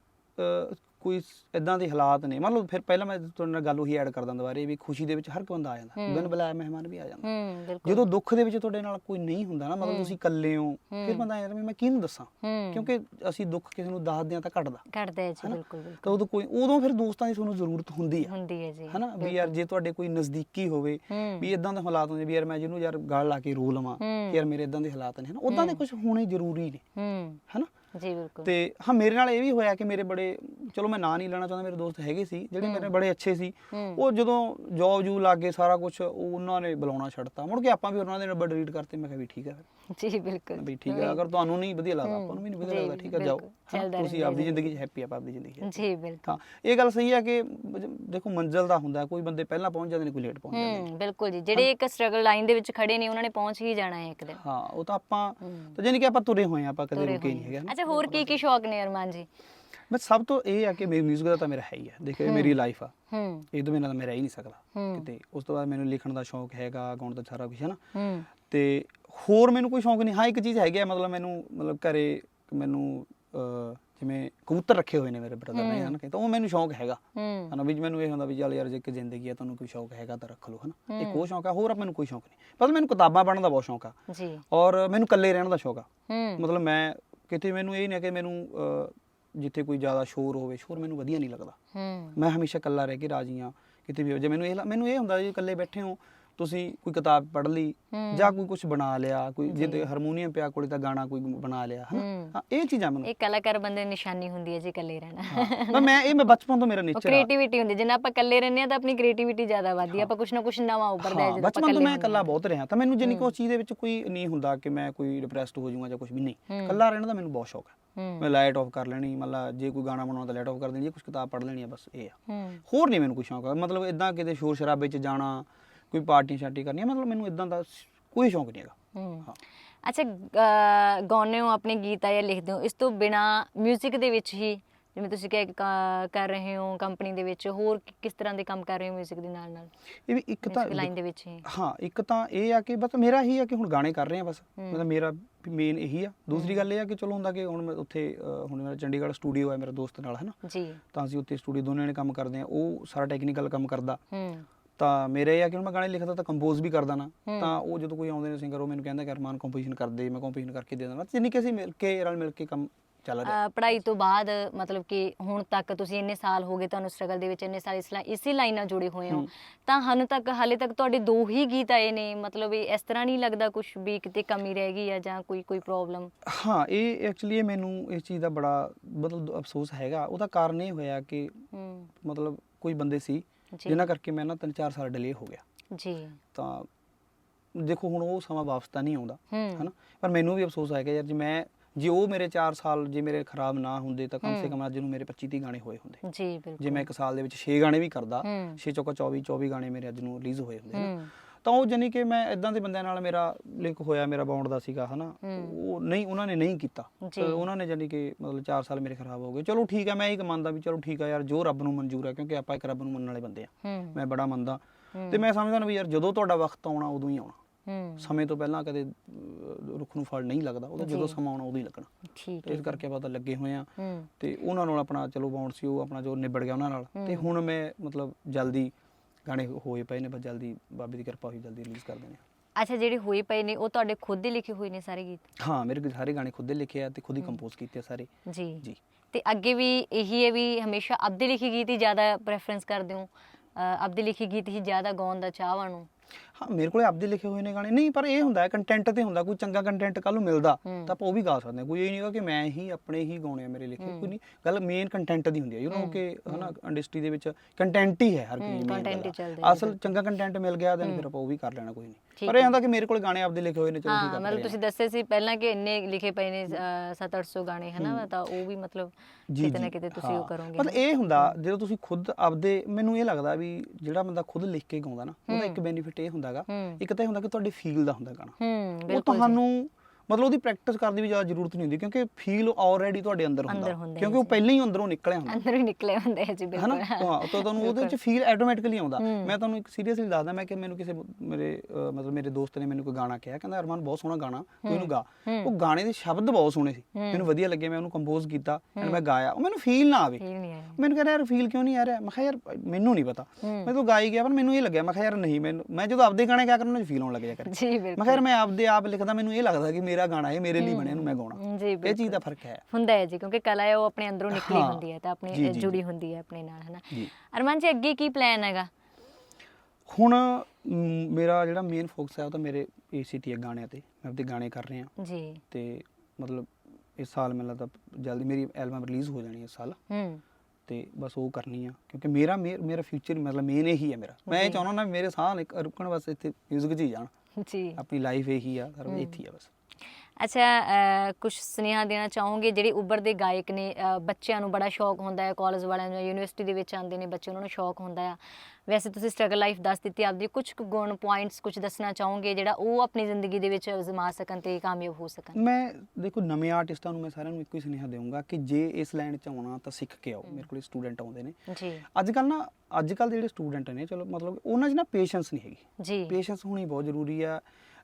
ਕੋਈ ਇਦਾਂ ਦੇ ਹਾਲਾਤ ਨੇ। ਮੰਨ ਲਓ ਫਿਰ ਪਹਿਲਾਂ ਮੈਂ ਤੁਹਾਡੇ ਨਾਲ ਗੱਲ ਉਹੀ ਐਡ ਕਰਦਾ ਦੁਬਾਰੇ ਵੀ ਖੁਸ਼ੀ ਦੇ ਵਿੱਚ ਹਰ ਇੱਕ ਬੰਦਾ ਆ ਜਾਂਦਾ। ਹੂੰ। ਬਿਨ ਬੁਲਾਇਆ ਮਹਿਮਾਨ ਵੀ ਆ ਜਾਂਦਾ। ਹੂੰ ਜਦੋਂ ਦੁੱਖ ਦੇ ਵਿੱਚ ਤੁਹਾਡੇ ਨਾਲ ਕੋਈ ਨਹੀਂ ਹੁੰਦਾ ਨਾ ਮਤਲਬ ਹੂੰ। ਤੁਸੀਂ ਇਕੱਲੇ ਹੋ ਫਿਰ ਹੂੰ। ਬੰਦਾ ਯਾਰ ਮੈਂ ਕਿਹਨੂੰ ਦੱਸਾਂ? ਹੂੰ। ਕਿਉਂਕਿ ਅਸੀਂ ਦੁੱਖ ਕਿਸੇ ਨੂੰ ਦੱਸਦੇ ਆ ਤਾਂ ਘਟਦਾ। ਕੱਢਦਾ ਹੈ ਜੀ? ਬਿਲਕੁਲ ਤਾਂ ਉਦੋਂ ਕੋਈ ਉਦੋਂ ਫਿਰ ਦੋਸਤਾਂ ਦੀ ਤੁਹਾਨੂੰ ਜ਼ਰੂਰਤ ਹੁੰਦੀ ਆ। ਹੁੰਦੀ ਹੈ ਜੀ ਹਨਾ? ਵੀ ਯਾਰ ਜੇ ਤੁਹਾਡੇ ਕੋਈ ਨਜ਼ਦੀਕੀ ਹੋਵੇ ਹੂੰ। ਵੀ ਇਦਾਂ ਦੇ ਹਾਲਾਤ ਹੁੰਦੇ ਵੀ ਯਾਰ ਮੈਂ ਜਿਹਨੂੰ ਯਾਰ ਗਾਲ ਲਾ ਕੇ ਰੋ ਲਵਾਂ ਹੂੰ। ਯਾਰ ਮੇਰੇ ਇਦਾਂ ਦੇ ਹਾਲਾਤ ਨੇ ਹਨਾ? ਉਦਾਂ ਦੇ ਹੂੰ। ਕੁਝ ਹੋਣੇ ਜ਼ਰੂਰੀ ਨੇ। ਹੂੰ। ਹਨਾ? ਜੀ ਬਿਲਕੁਲ। ਤੇ ਹਾਂ ਮੇਰੇ ਨਾਲ ਇਹ ਵੀ ਹੋਇਆ ਕਿ ਮੇਰੇ ਬੜੇ ਚਲੋ ਮੈਂ ਨਾਂ ਨਹੀਂ ਲੈਣਾ ਚਾਹੁੰਦਾ ਮੇਰੇ ਦੋਸਤ ਹੈਗੇ ਸੀ ਜਿਹੜੇ। ਮੇਰੇ ਬੜੇ ਅੱਛੇ ਸੀ। ਉਹ ਜਦੋਂ ਜੌਬ ਜੂ ਲੱਗ ਗਏ ਸਾਰਾ ਕੁਝ ਉਹਨਾਂ ਨੇ ਬੁਲਾਉਣਾ ਛੱਡਤਾ। ਮੁੜ ਕੇ ਆਪਾਂ ਵੀ ਉਹਨਾਂ ਦੇ ਨੰਬਰ ਡਿਲੀਟ ਕਰਤੇ ਮੈਂ ਕਿਹਾ ਵੀ ਠੀਕ ਹੈ *laughs* ਜੀ ਬਿਲਕੁਲ। ਵੀ ਠੀਕ ਹੈ ਅਗਰ ਤੁਹਾਨੂੰ ਨਹੀਂ ਵਧੀਆ ਲੱਗਦਾ ਹੂੰ, ਆਪਾਂ ਨੂੰ ਵੀ ਨਹੀਂ ਵਧੀਆ ਲੱਗਦਾ ਠੀਕ ਹੈ ਜਾਓ ਤੁਸੀਂ ਆਪਦੀ ਜ਼ਿੰਦਗੀ। 'ਚ ਹੈਪੀ ਆਪਾਂ ਆਪਦੀ ਜ਼ਿੰਦਗੀ 'ਚ। ਜੀ ਬਿਲਕੁਲ। ਹਾਂ ਇਹ ਗੱਲ ਸਹੀ ਹੈ ਕਿ ਦੇਖੋ ਮੰਜ਼ਲ ਦਾ ਹੁੰਦਾ ਕੋਈ ਬੰਦੇ ਪਹਿਲਾਂ ਪਹੁੰਚ ਜਾਂਦੇ ਨੇ ਕੋਈ ਲੇਟ ਪਹੁੰਚ ਜਾਂਦੇ ਨੇ। ਹੂੰ ਬਿਲਕੁਲ ਜੀ ਜਿਹੜੇ ਇੱਕ ਸਟਰਗਲ ਲਾਈਨ ਦੇ ਵਿੱਚ ਖੜੇ ਨੇ ਉਹਨਾਂ ਨੇ ਪਹੁੰਚ ਹੀ ਜਾਣਾ ਹੈ ਇੱਕ ਦਿਨ। ਹਾਂ ਉਹ ਤਾਂ ਆਪਾਂ ਹੂੰ। ਤਾਂ ਜਾਨੀ ਕਿ ਆਪਾਂ ਤੁਰੇ ਹੋਏ ਆ ਆਪਾਂ ਕਦੇ ਰੁਕੇ ਨਹੀਂ ਹੈਗੇ ਅੱਛਾ ਹੋਰ ਕੀ ਕੀ ਸ਼ੌਕ ਨੇ ਅਰਮਾਨ ਜੀ? ਬਸ ਸਭ ਤੋਂ ਇਹ ਆ ਕਿ ਮੇਰੀ 뮤직 ਦਾ ਤਾਂ ਮੇਰਾ ਹੈ ਹੀ ਆ। ਦੇਖੋ ਇਹ ਮੇਰੀ ਲਾਈਫ ਆ। ਹੂੰ। ਇਹ ਤੋਂ ਬਿਨਾਂ ਤਾਂ ਮੇਰਾ ਹੀ ਨਹੀਂ ਸਕਦਾ। ਹੂੰ। ਕਿਤੇ ਉਸ ਤੋਂ ਬਾਅਦ ਮੈਨੂੰ ਲਿਖਣ ਦਾ ਸ਼ੌਂਕ ਹੈਗਾ ਗਾਉਣ ਦਾ ਸਾਰਾ ਕੁਝ ਹੈ ਨਾ ਹੂੰ। ਤੇ ਹੋਰ ਮੈਨੂੰ ਕੋਈ ਸ਼ੌਂਕ ਨਹੀਂ ਹਾਂ ਇੱਕ ਚੀਜ਼ ਹੈਗੀ ਆ ਮਤਲਬ ਮੈਨੂੰ ਮਤਲਬ ਘਰੇ ਮੈਨੂੰ ਜਿਵੇਂ ਕਬੂਤਰ ਰੱਖੇ ਹੋਏ ਨੇ ਮੇਰੇ ਬ੍ਰਦਰ ਨੇ। ਹਨ ਤਾਂ ਉਹ ਮੈਨੂੰ ਸ਼ੌਂਕ ਹੈਗਾ। ਹਨਾ ਵੀ ਮੈਨੂੰ ਇਹ ਹੁੰਦਾ ਵੀ ਚੱਲ ਯਾਰ ਜੇ ਇੱਕ ਜ਼ਿੰਦਗੀ ਆ ਤੁਹਾਨੂੰ ਕੋਈ ਸ਼ੌਂਕ ਹੈਗਾ ਤਾਂ ਰੱਖ ਲਓ ਹਨਾ। ਇੱਕ। ਉਹ ਸ਼ੌਂਕ ਆ ਹੋਰ ਮੈਨੂੰ ਕੋਈ ਸ਼ੌਂਕ ਨਹੀਂ। ਬਸ ਮੈਨੂੰ ਕਿਤਾਬਾਂ ਪੜ੍ਹਨ ਦਾ ਬਹੁਤ ਸ਼ੌਂਕ ਆ। ਜੀ। ਔਰ ਮੈਨੂੰ ਇਕੱਲੇ ਰਹਿਣ ਦਾ ਸ਼ੌਂਕ ਆ। ਮਤਲਬ ਮੈਂ ਕਿਤੇ ਮੈਨੂੰ ਇਹ ਨਹੀਂ ਕਿ ਮੈਨੂੰ ਜਿੱਥੇ ਕੋਈ ਜ਼ਿਆਦਾ ਸ਼ੋਰ ਹੋਵੇ ਸ਼ੋਰ ਮੈਨੂੰ ਵਧੀਆ ਨਹੀਂ ਲੱਗਦਾ। ਮੈਂ ਹਮੇਸ਼ਾ ਇਕੱਲਾ ਰਹਿ ਕੇ ਰਾਜੀ ਹਾਂ ਕਿਤੇ ਵੀ ਹੋ ਜੇ। ਮੈਨੂੰ ਇਹ ਮੈਨੂੰ ਇਹ ਹੁੰਦਾ ਜੀ ਇਕੱਲੇ ਬੈਠੇ ਹੋ ਤੁਸੀਂ ਕੋਈ ਕਿਤਾਬ ਪੜ੍ਹ ਲਈ ਹੂੰ। ਜਾਂ ਕੋਈ ਕੁਝ ਬਣਾ ਲਿਆ ਕੋਈ ਜੇ ਹਾਰਮੋਨੀਅਮ ਪਿਆ ਕੋਲੇ ਤਾਂ ਗਾਣਾ ਕੋਈ ਬਣਾ ਲਿਆ ਹਨਾ? ਹੂੰ। ਹਾਂ ਇਹ ਚੀਜ਼ਾਂ ਮੈਨੂੰ ਇਹ ਕਲਾਕਾਰ ਬੰਦੇ ਦੀ ਨਿਸ਼ਾਨੀ ਹੁੰਦੀ ਹੈ ਜੀ ਇਕੱਲੇ ਰਹਿਣਾ। ਮੈਂ- ਮੈਂ ਇਹ ਮੈਂ ਬਚਪਨ ਤੋਂ ਮੇਰਾ ਨੇਚਰ ਆ। ਕ੍ਰੀਏਟੀਵਿਟੀ ਹੁੰਦੀ ਹੈ। ਜਿੰਨਾ ਆਪਾਂ ਇਕੱਲੇ ਰਹਿੰਦੇ ਆ ਤਾਂ ਆਪਣੀ ਕ੍ਰੀਏਟੀਵਿਟੀ ਜ਼ਿਆਦਾ ਵੱਧਦੀ ਹੈ। ਆਪਾਂ ਕੁਝ ਨਾ ਕੁਝ ਨਵਾਂ ਉੱਭਰਦਾ ਹੈ ਹਾਂ ਜਦੋਂ ਬਚਪਨ ਤੋਂ ਮੈਂ ਇਕੱਲਾ ਹਾਂ। ਬਹੁਤ ਰਿਹਾ। ਤਾਂ ਮੈਨੂੰ ਜਿੰਨੀ ਹੂੰ। ਕੋ ਚੀਜ਼ ਦੇ ਵਿੱਚ ਕੋਈ ਨਹੀਂ ਹੁੰਦਾ ਕਿ ਮੈਂ ਕੋਈ ਡਿਪਰੈਸਡ ਹੋ ਜਾਊਂਗਾ ਜਾਂ ਕੁਝ ਵੀ ਨਹੀਂ। ਹੂੰ। ਇਕੱਲਾ ਰਹਿਣ ਦਾ ਮੈਨੂੰ ਬਹੁਤ ਸ਼ੌਕ ਹੈ। ਹੂੰ। ਮੈਂ ਲਾਈਟ ਆਫ ਕਰ ਲੈਣੀ ਮਤਲਬ ਜੇ ਕੋਈ ਗਾਣਾ ਬਣਾਉਣਾ ਤਾਂ ਲਾਈਟ ਆਫ ਕਰ ਦੇਣੀ ਜੇ ਕੁਝ ਕਿਤਾਬ ਪੜ੍ਹ ਲੈਣੀ ਆ ਬਸ ਇਹ ਆ। ਹੂੰ। ਹੋਰ ਨਹੀਂ ਮੈਨੂੰ ਕੋਈ ਸ਼ੌਂਕ ਮਤਲਬ ਇਦਾਂ ਕਿਤੇ ਸ਼ੋਰ ਸ਼ਰਾਬੇ 'ਚ ਜਾਣਾ ਕੋਈ ਪਾਰਟੀ ਸ਼ਾਰਟੀ ਕਰਨੀ ਮਤਲਬ ਮੈਨੂੰ ਇਦਾਂ ਦਾ ਸ- ਕੋਈ ਸ਼ੌਂਕ ਨਹੀਂ ਹੈਗਾ ਹੂੰ ਹਾਂ। ਅੱਛਾ ਗ- ਗਾਉਂਦੇ ਹੋ ਆਪਣੇ ਗੀਤ ਆ ਜਾਂ ਲਿਖਦੇ ਹੋ ਇਸ ਤੋਂ ਬਿਨਾ 뮤직 ਦੇ ਵਿੱਚ ਹੀ ਜਿਵੇਂ ਤੁਸੀਂ ਕਹਿ ਕ- ਕਰ ਰਹੇ ਹੋ ਕੰਪਨੀ ਦੇ ਵਿੱਚ ਹੋਰ ਕਿ- ਕਿਸ ਤਰ੍ਹਾਂ ਦੇ ਕੰਮ ਕਰ ਰਹੇ ਹੋ 뮤직 ਦੇ ਨਾਲ ਨਾਲ ਇਹ ਵੀ ਇੱਕ ਤਾਂ ਲਾਈਨ ਦੇ ਵਿੱਚ ਹੀ ਹਾਂ ਇੱਕ ਤਾਂ ਇਹ ਆ ਕਿ ਬਸ ਮੇਰਾ ਹੀ ਆ ਕਿ ਹੁਣ ਗਾਣੇ ਕਰ ਰਹੇ ਆ ਬਸ ਹੂੰ। ਮਤਲਬ ਮੇਰਾ ਮੇਨ ਇਹੀ ਆ ਦੂਸਰੀ ਗੱਲ ਇਹ ਆ ਕਿ ਚਲੋ ਹੁੰਦਾ ਕਿ ਹੁਣ ਮੈਂ ਉੱਥੇ ਅ, ਹੁਣ ਮੇਰਾ ਚੰਡੀਗੜ੍ਹ ਸਟੂਡੀਓ ਹੈ ਮੇਰਾ ਦੋਸਤ ਨਾਲ ਹੈ ਨਾ ਜੀ ਤਾਂ ਅਸੀਂ ਉੱਥੇ ਸਟੂਡੀਓ ਦੋਨੇ ਨੇ ਕੰਮ ਕਰਦੇ ਆ ਉਹ ਸਾਰਾ ਟੈਕਨੀਕਲ ਕੰਮ ਕਰਦਾ ਹੂੰ ਤਾਂ ਮੇਰੇ ਇਹ ਆ ਕਿ ਹੁਣ ਮੈਂ ਗਾਣੇ ਲਿਖਦਾ ਤਾਂ ਕੰਪੋਜ਼ ਵੀ ਕਰਦਾ ਨਾ। ਤਾਂ ਉਹ ਜਦੋਂ ਕੋਈ ਆਉਂਦੇ ਨੇ ਸਿੰਗਰ ਉਹ ਮੈਨੂੰ ਕਹਿੰਦਾ ਕਿ ਅਰਮਾਨ ਕੰਪੋਜੀਸ਼ਨ ਕਰ ਦੇ ਮੈਂ ਕੰਪੋਜੀਸ਼ਨ ਕਰਕੇ ਦੇ ਦਿੰਦਾ। ਜਿੰਨੀ ਕਿ ਅਸੀਂ ਮਿਲ ਕੇ ਰਲ ਮਿਲ ਕੇ ਕੰਮ ਚੱਲ ਰਿਹਾ। ਪੜ੍ਹਾਈ ਤੋਂ ਬਾਅਦ ਮਤਲਬ ਕਿ ਹੁਣ ਤੱਕ ਤੁਸੀਂ ਇੰਨੇ ਸਾਲ ਹੋ ਗਏ ਤੁਹਾਨੂੰ ਸਟਰਗਲ ਦੇ ਵਿੱਚ ਇੰਨੇ ਸਾਲ ਇਸ ਇਸੇ ਲਾਈਨ ਨਾਲ ਜੁੜੇ ਹੋਏ ਹੋ। ਤਾਂ ਹਨ ਤੱਕ ਹਾਲੇ ਤੱਕ ਤੁਹਾਡੇ ਦੋ ਹੀ ਗੀਤ ਆਏ ਨੇ ਮਤਲਬ ਇਹ ਇਸ ਤਰ੍ਹਾਂ ਨਹੀਂ ਲੱਗਦਾ ਕੁਝ ਵੀ ਕਿਤੇ ਕਮੀ ਰਹਿ ਗਈ ਆ ਜਾਂ ਕੋਈ ਕੋਈ ਪ੍ਰੋਬਲਮ ਹਾਂ ਇਹ ਐਕਚੁਅਲੀ ਮੈਨੂੰ ਇਸ ਚੀਜ਼ ਦਾ ਬੜਾ ਮਤਲਬ ਅਫਸੋਸ ਹੈਗਾ। ਉਹਦਾ ਕਾਰਨ ਇਹ ਹੋਇਆ ਕਿ ਮਤਲਬ ਕੋਈ ਬੰਦੇ ਸੀ ਜਿਨ੍ਹਾਂ ਕਰਕੇ ਮੈਂ ਨਾ 3-4 ਸਾਲ ਡਿਲੇ ਹੋ ਗਿਆ। ਜੀ। ਤਾਂ ਦੇਖੋ ਹੁਣ ਉਹ ਸਮਾਂ ਵਾਪਸ ਤਾਂ ਨਹੀਂ ਆਉਂਦਾ ਹਨਾ? ਪਰ ਮੈਨੂੰ ਵੀ ਅਫਸੋਸ ਆਇਆ ਕਿ ਯਾਰ ਜੇ ਮੈਂ ਜੇ ਉਹ ਮੇਰੇ 4 ਸਾਲ ਜੇ ਮੇਰੇ ਖਰਾਬ ਨਾ ਹੁੰਦੇ ਤਾਂ ਕਮ ਸੇ। ਕਮ ਅੱਜ ਨੂੰ ਮੇਰੇ 25 30 ਗਾਣੇ ਹੋਏ ਹੁੰਦੇ। ਜੀ ਬਿਲਕੁਲ। ਜੇ ਮੈਂ ਇੱਕ ਸਾਲ ਦੇ ਵਿੱਚ 6 ਗਾਣੇ ਵੀ ਕਰਦਾ ਹੂੰ। 6 ਚੌਕਾ 24 24 ਗਾਣੇ ਮੇਰੇ ਅੱਜ ਨੂੰ ਰਿਲੀਜ਼ ਹੋਏ ਹੁੰਦੇ ਹਨਾ? ਹੂੰ। ਤਾਂ ਉਹ ਜਾਨੀ ਕਿ ਮੈਂ ਇਦਾਂ ਦੇ ਬੰਦਿਆਂ ਨਾਲ ਮੇਰਾ ਲਿੰਕ ਹੋਇਆ ਮੇਰਾ ਬੌਂਡ ਦਾ ਸੀਗਾ ਹਨਾ? ਹੂੰ। ਉਹ ਨਹੀਂ ਉਹਨਾਂ ਨੇ ਨਹੀਂ ਕੀਤਾ। ਤਾਂ ਉਹਨਾਂ ਨੇ ਜਾਨੀ ਕਿ ਮਤਲਬ 4 ਸਾਲ ਮੇਰੇ ਖਰਾਬ ਹੋ ਗਏ। ਚਲੋ ਠੀਕ ਹੈ ਮੈਂ ਇਹ ਮੰਨਦਾ ਵੀ ਚਲੋ ਠੀਕ ਹੈ ਯਾਰ ਜੋ ਰੱਬ ਨੂੰ ਮਨਜ਼ੂਰ ਹੈ ਕਿਉਂਕਿ ਆਪਾਂ ਇੱਕ ਰੱਬ ਨੂੰ ਮੰਨਣ ਵਾਲੇ ਬੰਦੇ ਆ। ਹੂੰ। ਮੈਂ ਬੜਾ ਮੰਨਦਾ। ਹੂੰ। ਤੇ ਮੈਂ ਸਮਝਦਾ ਨਾ ਵੀ ਯਾਰ ਜਦੋਂ ਤੁਹਾਡਾ ਵਕਤ ਆਉਣਾ ਉਦੋਂ ਹੀ ਆਉਣਾ। ਹੂੰ। ਸਮੇਂ ਤੋਂ ਪਹਿਲਾਂ ਕਦੇ ਰੁੱਖ ਨੂੰ ਫਲ ਨਹੀਂ ਲੱਗਦਾ ਉਹਦਾ ਜਦੋਂ। ਸਮਾਂ ਆਉਣਾ ਉਦੋਂ ਹੀ ਲੱਗਣਾ। ਠੀਕ ਹੈ ਇਸ ਕਰਕੇ ਆਪਾਂ ਤਾਂ ਲੱਗੇ ਹੋਏ ਆ। ਹੂੰ। ਤੇ ਉਹਨਾਂ ਨਾਲ ਆਪਣਾ ਚਲੋ ਬਾਉਂਡ ਸੀ ਉਹ ਆਪਣਾ ਜੋ ਨਿਬੜ ਗਿਆ ਉਹਨਾਂ ਨਾਲ। ਤੇ ਹੂੰ। ਹੁਣ ਮੈਂ ਮਤਲਬ ਜਲਦੀ ਗਾਣੇ ਹੋਏ ਪਏ ਨੇ ਬਸ ਜਲਦੀ ਬਾਬੇ ਦੀ ਕਿਰਪਾ ਹੋਈ ਜਲਦੀ ਰਿਲੀਜ਼ ਕਰ ਦੇਣੇ। ਅੱਛਾ ਜਿਹੜੇ ਹੋਏ ਪਏ ਨੇ ਉਹ ਤੁਹਾਡੇ ਖੁਦ ਦੇ ਲਿਖੇ ਹੋਏ ਨੇ ਸਾਰੇ ਗੀਤ? ਹਾਂ ਮੇਰੇ ਸਾਰੇ ਗਾਣੇ ਖੁਦ ਦੇ ਲਿਖੇ ਆ ਤੇ ਖੁਦ ਹੀ ਕੰਪੋਜ਼ ਕੀਤੇ ਆ ਸਾਰੇ। ਜੀ। ਜੀ। ਤੇ ਅੱਗੇ ਵੀ ਇਹੀ ਹੈ ਵੀ ਹਮੇਸ਼ਾ ਆਪਦੇ ਲਿਖੇ ਗੀਤ ਹੀ ਜ਼ਿਆਦਾ ਪ੍ਰੈਫਰੈਂਸ ਕਰਦੇ ਹੋ। ਆਪਦੇ ਲਿਖੇ ਗੀਤ ਹੀ ਜ਼ਿਆਦਾ ਗਾਉਣ ਦਾ ਚਾਹਵਾਂ ਨੂੰ ਹਾਂ ਮੇਰੇ ਕੋਲੇ ਆਪਦੇ ਲਿਖੇ ਹੋਏ ਨੇ ਗਾਣੇ ਨਹੀਂ ਪਰ ਇਹ ਹੁੰਦਾ ਹੈ ਕੰਟੈਂਟ ਤੇ ਹੁੰਦਾ ਕੋਈ ਚੰਗਾ ਕੰਟੈਂਟ ਕੱਲ ਨੂੰ ਮਿਲਦਾ। ਤਾਂ ਆਪਾਂ ਉਹ ਵੀ ਗਾ ਸਕਦੇ ਹਾਂ ਕੋਈ ਇਹ ਨਹੀਂਗਾ ਕਿ ਮੈਂ ਹੀ ਆਪਣੇ ਹੀ ਗਾਉਣੇ ਆ ਮੇਰੇ ਲਿਖੇ। ਕੋਈ ਨਹੀਂ ਗੱਲ ਮੇਨ ਕੰਟੈਂਟ ਦੀ ਹੁੰਦੀ ਹੈ ਯੂ نو ਕਿ ਹਨਾ ਇੰਡਸਟਰੀ ਦੇ ਵਿੱਚ ਕੰਟੈਂਟ ਹੀ ਹੈ ਹਰ। ਚੱਲਦੇ ਆ, ਅਸਲ ਚੰਗਾ ਕੰਟੈਂਟ ਮਿਲ ਗਿਆ ਤਾਂ। ਫਿਰ ਆਪਾਂ ਉਹ ਵੀ ਕਰ ਲੈਣਾ ਕੋਈ ਨਹੀਂ ਪਰ ਇਹ। ਹੁੰਦਾ ਕਿ ਮੇਰੇ ਕੋਲ ਗਾਣੇ ਆਪਦੇ ਲਿਖੇ ਹੋਏ ਨੇ ਚਲੋ ਠੀਕ ਹਾਂ ਮਤਲਬ ਤੁਸੀਂ ਦੱਸੇ ਸੀ ਪਹਿਲਾਂ ਕਿ ਇੰਨੇ ਲਿਖੇ ਪਏ ਨੇ 7-800 ਗਾਣੇ ਹਨਾ। ਤਾਂ ਉਹ ਵੀ ਮਤਲਬ ਕਿਤੇ ਨਾ ਕਿਤੇ ਤੁਸੀਂ। ਉਹ ਕਰੋਗੇ ਮਤਲਬ ਇਹ ਹੁੰਦਾ ਜਦੋਂ ਤੁਸੀਂ ਖੁਦ ਆਪਦੇ ਮੈਨੂੰ ਇਹ ਲੱਗਦਾ ਵੀ ਜਿਹੜਾ ਬੰਦਾ ਖੁਦ ਲਿਖ ਕੇ ਗਾਉਂਦਾ ਨਾ ਉਹਦਾ। ਇੱਕ ਬੈਨੀਫਿਟ ਇਹ ਹੁੰਦਾਗਾ। ਇੱਕ ਤਾਂ ਇਹ ਹੁੰਦਾ ਕਿ ਤੁਹਾਡੀ ਫੀਲ ਦਾ ਹੁੰਦਾ ਗਾਣਾ। ਹੂੰ ਉਹ ਬਿਲਕੁਲ ਜੀ। ਤੁਹਾਨੂੰ ਮਤਲਬ ਉਹਦੀ ਪ੍ਰੈਕਟਿਸ ਕਰਨ ਦੀ ਵੀ ਜ਼ਿਆਦਾ ਜ਼ਰੂਰਤ ਨਹੀਂ ਹੁੰਦੀ ਕਿਉਂਕਿ ਫੀਲ ਆਲਰੇਡੀ ਤੁਹਾਡੇ ਅੰਦਰ ਹੁੰਦਾ। ਕਿਉਂਕਿ ਉਹ। ਪਹਿਲਾਂ ਹੀ ਅੰਦਰੋਂ ਨਿਕਲਿਆ ਹੁੰਦਾ। ਅੰਦਰ ਹੀ ਨਿਕਲੇ ਹੁੰਦੇ ਆ ਜੀ ਹਨਾ? ਬਿਲਕੁਲ। ਹਾਂ ਤਾਂ ਤੁਹਾਨੂੰ ਉਹਦੇ ਵਿੱਚ। ਫੀਲ ਆਟੋਮੈਟਿਕਲੀ ਆਉਂਦਾ। ਮੈਂ ਤੁਹਾਨੂੰ ਇੱਕ ਸੀਰੀਅਸਲੀ ਦੱਸਦਾ ਮੈਂ ਕਿ ਮੈਨੂੰ ਕਿਸੇ ਮੇਰੇ ਮਤਲਬ ਮੇਰੇ ਦੋਸਤ ਨੇ ਮੈਨੂੰ ਕੋਈ ਗਾਣਾ ਕਿਹਾ ਕਹਿੰਦਾ ਅਰਮਾਨ ਬਹੁਤ ਸੋਹਣਾ ਗਾਣਾ ਤੂੰ ਇਹਨੂੰ ਗਾ। ਉਹ ਗਾਣੇ ਦੇ ਸ਼ਬਦ ਬਹੁਤ ਸੋਹਣੇ ਸੀ। ਮੈਨੂੰ ਵਧੀਆ ਲੱਗੇ ਮੈਂ ਉਹਨੂੰ ਕੰਪੋਜ਼ ਕੀਤਾ and ਮੈਂ ਗਾਇਆ। ਉਹ ਮੈਨੂੰ ਫੀਲ ਨਾ ਆਵੇ। ਮੈਨੂੰ ਕਹਿੰਦਾ ਯਾਰ ਫੀਲ ਕਿਉਂ ਨਹੀਂ ਆ ਰਿਹਾ? ਮੈਂ ਕਿਹਾ ਯਾਰ ਮੈਨੂੰ ਨਹੀਂ ਪਤਾ। ਮੈਂ ਤਾਂ ਗਾਈ ਗਿਆ ਪਰ ਮੈਨੂੰ ਇਹ ਲੱਗਿਆ। ਮੈਂ ਕਿਹਾ ਯਾਰ ਨਹੀਂ ਮੈਨੂੰ ਮੈਂ ਜਦੋਂ ਆਪਦੇ ਗਾਣੇ ਗਾ ਕਰਨਾ ਫੀਲ ਆਉਣ ਲੱਗ ਜਾ ਕਰ ਮੈਂ ਕਿਹਾ ਯਾਰ ਮੈਂ ਆਪਦੇ ਆਪ ਲਿਖਦਾ ਮੈਨੂੰ ਇਹ ਲੱਗਦਾ ਕਿ ਮੇਰਾ ਗਾਣਾ ਇਹ ਮੇਰੇ ਲਈ ਬਣਿਆ ਇਹਨੂੰ ਮੈਂ ਗਾਉਣਾ। ਜੀ ਇਹ ਚੀਜ਼। ਦਾ ਫ਼ਰਕ ਹੈ। ਹੁੰਦਾ ਹੈ ਜੀ ਕਿਉਂਕਿ ਕਲਾ ਹੈ ਉਹ ਆਪਣੇ ਅੰਦਰੋਂ ਨਿਕਲੀ। ਹੁੰਦੀ ਹੈ ਤਾਂ ਆਪਣੀ ਜੀ, ਜੀ, ਜੁੜੀ ਜੀ। ਹੁੰਦੀ ਹੈ ਆਪਣੇ ਨਾਲ ਹਨਾ? ਜੀ। ਅਰਮਾਨ ਜੀ ਅੱਗੇ ਕੀ ਪਲਾਨ ਹੈਗਾ? ਹੁਣ ਮੇਰਾ ਜਿਹੜਾ ਮੇਨ ਫੋਕਸ ਹੈ ਉਹ ਤਾਂ ਮੇਰੇ ਏਸੀਟੀ ਗਾਣਿਆਂ ਤੇ। ਮੈਂ ਆਪਦੇ ਗਾਣੇ ਕਰ ਰਿਹਾ। ਜੀ। ਤੇ ਮਤਲਬ ਇਸ ਸਾਲ ਮੈਨੂੰ ਲੱਗਦਾ ਜਲਦੀ ਮੇਰੀ ਐਲਬਮ ਰਿਲੀਜ਼ ਹੋ ਜਾਣੀ ਹੈ ਇਸ ਸਾਲ। ਹੂੰ। ਤੇ ਬਸ ਉਹ ਕਰਨੀ ਆ ਕਿਉਂਕਿ ਮੇਰਾ ਮੇਰਾ ਫਿਊਚਰ ਮਤਲਬ ਮੇਨ ਇਹੀ ਹੈ ਮੇਰਾ। ਮੈਂ ਇਹ ਜੀ। ਚਾਹੁੰਦਾ ਨਾ ਮੇਰੇ ਸਾਹ ਰੁਕਣ ਬਸ ਇੱਥੇ 뮤직 'ਚ ਹੀ ਜਾਣ। ਜੀ। ਆਪਣੀ ਲਾਈਫ ਇਹੀ ਆ ਸਰ। ਇੱਥੇ ਆ ਬਸ। ਅੱਛਾ ਕੁਝ ਸੁਨੇਹਾ ਦੇਣਾ ਚਾਹੋਗੇ ਜਿਹੜੇ ਉੱਭਰਦੇ ਗਾਇਕ ਨੇ? ਬੱਚਿਆਂ ਨੂੰ ਬੜਾ ਸ਼ੌਕ ਹੁੰਦਾ ਹੈ ਕਾਲਜ ਵਾਲਿਆਂ ਨੂੰ ਯੂਨੀਵਰਸਿਟੀ ਦੇ ਵਿੱਚ ਆਉਂਦੇ ਨੇ ਬੱਚੇ ਉਹਨਾਂ ਨੂੰ ਸ਼ੌਕ ਹੁੰਦਾ ਆ। ਵੈਸੇ ਤੁਸੀਂ ਸਟਰਗਲ ਲਾਈਫ ਦੱਸ ਦਿੱਤੀ ਆਪਦੀ ਕੁਝ ਗੁਣ ਪੁਆਇੰਟਸ ਕੁਝ ਦੱਸਣਾ ਚਾਹੋਗੇ ਜਿਹੜਾ ਉਹ ਆਪਣੀ ਜ਼ਿੰਦਗੀ ਦੇ ਵਿੱਚ ਅਜ਼ਮਾ ਸਕਣ ਤੇ ਕਾਮਯਾਬ ਹੋ ਸਕਣ? ਮੈਂ ਦੇਖੋ ਨਵੇਂ ਆਰਟਿਸਟਾਂ ਨੂੰ ਮੈਂ ਸਾਰਿਆਂ ਨੂੰ ਇੱਕੋ ਹੀ ਸੁਨੇਹਾ ਦੇਵਾਂਗਾ ਕਿ ਜੇ ਇਸ ਲਾਈਨ 'ਚ ਆਉਣਾ ਤਾਂ ਸਿੱਖ ਕੇ ਆਓ। ਮੇਰੇ ਕੋਲ ਸਟੂਡੈਂਟ ਆਉਂਦੇ ਨੇ। ਜੀ। ਅੱਜ ਕੱਲ ਨਾ ਅੱਜ ਕੱਲ ਦੇ ਜਿਹੜੇ ਸਟੂਡੈਂਟ ਨੇ ਚਲੋ ਮਤਲਬ ਉਹਨਾਂ 'ਚ ਨਾ ਪੇਸ਼ੈਂਸ ਨਹੀਂ ਹੈਗੀ। ਜੀ। ਪੇਸ਼ੈਂਸ ਹੋਣੀ ਬਹੁਤ ਜ਼ਰੂਰੀ ਆ।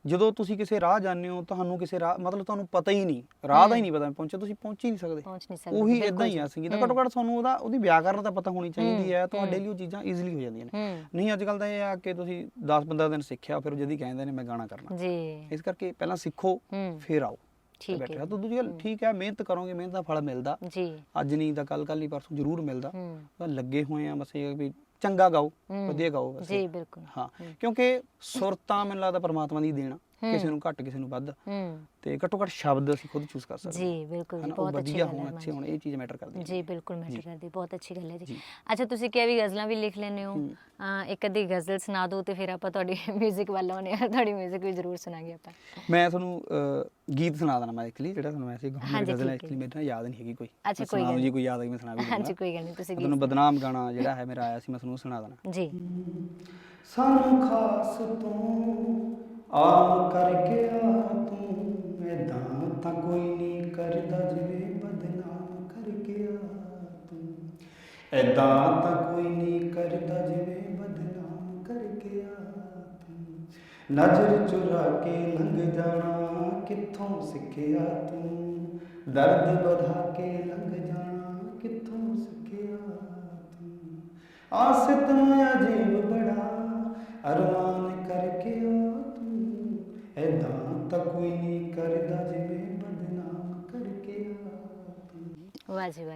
ਜਦੋਂ ਤੁਸੀਂ ਕਿਸੇ ਰਾਹ ਜਾਂਦੇ ਹੋ ਤੁਹਾਨੂੰ ਕਿਸੇ ਰਾਹ ਮਤਲਬ ਤੁਹਾਨੂੰ ਪਤਾ ਹੀ ਨਹੀਂ ਰਾਹ ਦਾ ਹੀ ਨਹੀਂ ਪਤਾ ਪਹੁੰਚੇ ਤੁਸੀਂ ਪਹੁੰਚ ਹੀ ਨਹੀਂ ਸਕਦੇ। ਪਹੁੰਚ ਨਹੀਂ ਸਕਦੇ ਉਹੀ ਇਦਾਂ ਹੀ। ਆ ਸੰਗੀਤ। ਘੱਟੋ ਘੱਟ ਤੁਹਾਨੂੰ ਉਹਦਾ ਉਹਦੀ ਵਿਆਕਰਨ ਤਾਂ ਪਤਾ ਹੋਣੀ ਚਾਹੀਦੀ ਹੂੰ, ਤੁਹਾਡੇ। ਲਈ ਉਹ ਚੀਜ਼ਾਂ ਈਜ਼ੀਲੀ ਹੋ ਜਾਂਦੀਆਂ ਨੇ। ਨਹੀਂ ਅੱਜ ਕੱਲ ਤਾਂ ਇਹ ਆ ਕਿ ਤੁਸੀਂ 10 15 ਦਿਨ ਸਿੱਖਿਆ ਫਿਰ ਜਦੀ ਕਹਿੰਦੇ ਨੇ ਮੈਂ ਗਾਣਾ ਕਰਨਾ। ਜੀ। ਇਸ ਕਰਕੇ ਪਹਿਲਾਂ ਸਿੱਖੋ ਫਿਰ ਆਓ। ਠੀਕ ਹੈ। ਤਾਂ ਦੂਜੀ ਗੱਲ ਠੀਕ ਹੈ ਮਿਹਨਤ ਕਰੋਗੇ ਮਿਹਨਤ ਦਾ ਫਲ ਮਿਲਦਾ। ਜੀ। ਅੱਜ ਨਹੀਂ ਤਾਂ ਕੱਲ ਕੱਲ ਨਹੀਂ ਪਰਸੋਂ ਜ਼ਰੂਰ ਮਿਲਦਾ। ਲੱਗੇ ਹੋਏ ਆ ਬਸ ਇਹ ਵੀ ਚੰਗਾ ਗਾਓ। ਵਧੀਆ ਗਾਓ ਜੀ ਬਿਲਕੁਲ ਹਾਂ ਹੂੰ। ਕਿਉਂਕਿ ਸੁਰ ਤਾਂ ਮੈਨੂੰ ਲੱਗਦਾ ਪਰਮਾਤਮਾ ਦੀ ਦੇਣ ਆ। ਹੂੰ। ਕਿਸੇ ਨੂੰ ਘੱਟ ਕਿਸੇ ਨੂੰ ਵੱਧ ਹੂੰ ਤੇ ਘੱਟੋ ਘੱਟ ਸ਼ਬਦ ਅਸੀਂ ਖੁਦ ਚੂਜ਼ ਕਰ ਸਕਦੇ ਜੀ ਬਿਲਕੁਲ ਜੀ ਹਨਾ, ਉਹ ਬਹੁਤ ਅੱਛੀ ਵਧੀਆ ਗੱਲ ਹੈ ਹੋਣ ਅੱਛੇ ਹੋਣ ਇਹ ਚੀਜ਼ ਮੈਟਰ ਕਰਦੀ ਹੈ ਜੀ ਬਿਲਕੁਲ ਮੈਟਰ ਜੀ। ਕਰਦੀ ਬਹੁਤ ਅੱਛੀ ਗੱਲ ਹੈ ਜੀ ਜੀ। ਅੱਛਾ ਤੁਸੀਂ ਕਿਹਾ ਵੀ ਗਜ਼ਲਾਂ ਵੀ ਲਿਖ ਲੈਂਦੇ ਹੋ ਹੂੰ। ਅਹ ਇੱਕ ਅੱਧੀ ਗਜ਼ਲ ਸੁਣਾ ਦਿਓ ਤੇ ਫਿਰ ਆਪਾਂ ਤੁਹਾਡੀ *laughs* 뮤직 ਵੱਲ ਆਉਂਦੇ ਹਾਂ ਤੁਹਾਡੀ 뮤직 ਵੀ ਜ਼ਰੂਰ ਸੁਣਾਂਗੇ ਆਪਾਂ ਮੈਂ ਤੁਹਾਨੂੰ ਅਹ, ਗੀਤ ਸੁਣਾ ਦੇਣਾ ਮੈਂ ਐਕਚੁਅਲੀ ਜਿਹੜਾ ਤੁਹਾਨੂੰ ਵੈਸੇ ਗਾਉਣ ਹਾਂਜੀ, ਦੀ ਗਜ਼ਲ ਠੀਕ ਹੈ। ਐਕਚੁਅਲੀ ਮੇਰੇ ਨਾਲ ਯਾਦ ਨਹੀਂ ਹੈਗੀ ਕੋਈ ਅੱਛਾ, ਮੈਂ ਕੋਈ ਸੁਣਾ ਗੱਲ ਦੂੰ ਜੀ ਨਹੀਂ। ਕੋਈ ਯਾਦ ਆ ਗਈ ਮੈਂ ਸੁਣਾ ਵੀ ਹਾਂਜੀ ਦੂੰਗਾ ਕੋਈ ਗੱਲ ਨਹੀਂ ਤੁਸੀਂ ਤੁਹਾਨੂੰ ਗੀਤ ਬਦਨਾਮ ਗਾਣਾ ਜਿਹੜਾ ਹੈ ਮੇਰਾ ਆਇਆ ਸੀ ਮੈਂ ਤੁਹਾਨੂੰ ਸੁਣਾ ਦੇਣਾ ਜੀ ਸਾਨੂੰ ਖਾਸ ਤੂੰ ਆਮ ਕਰ ਗਿਆ ਤੂੰ ਐਦਾਂ ਤਾਂ ਕੋਈ ਨਹੀਂ ਕਰਦਾ ਜਿਵੇਂ ਬਦਨਾਮ ਕਰ ਗਿਆ ਤੂੰ। ਐਦਾਂ ਤਾਂ ਕੋਈ ਨਹੀਂ ਕਰਦਾ ਜਿਵੇਂ ਬਦਨਾਮ ਕਰ ਗਿਆ ਤੂੰ। ਨਜ਼ਰ ਚੁਰਾ ਕੇ ਲੰਘ ਜਾਣਾ ਕਿੱਥੋਂ ਸਿੱਖਿਆ ਤੂੰ? ਦਰਦ ਵਧਾ ਕੇ ਲੰਘ ਜਾਣਾ ਕਿੱਥੋਂ ਸਿੱਖਿਆ ਤੂੰ? ਆਸਿਤ ਅਜੀਬ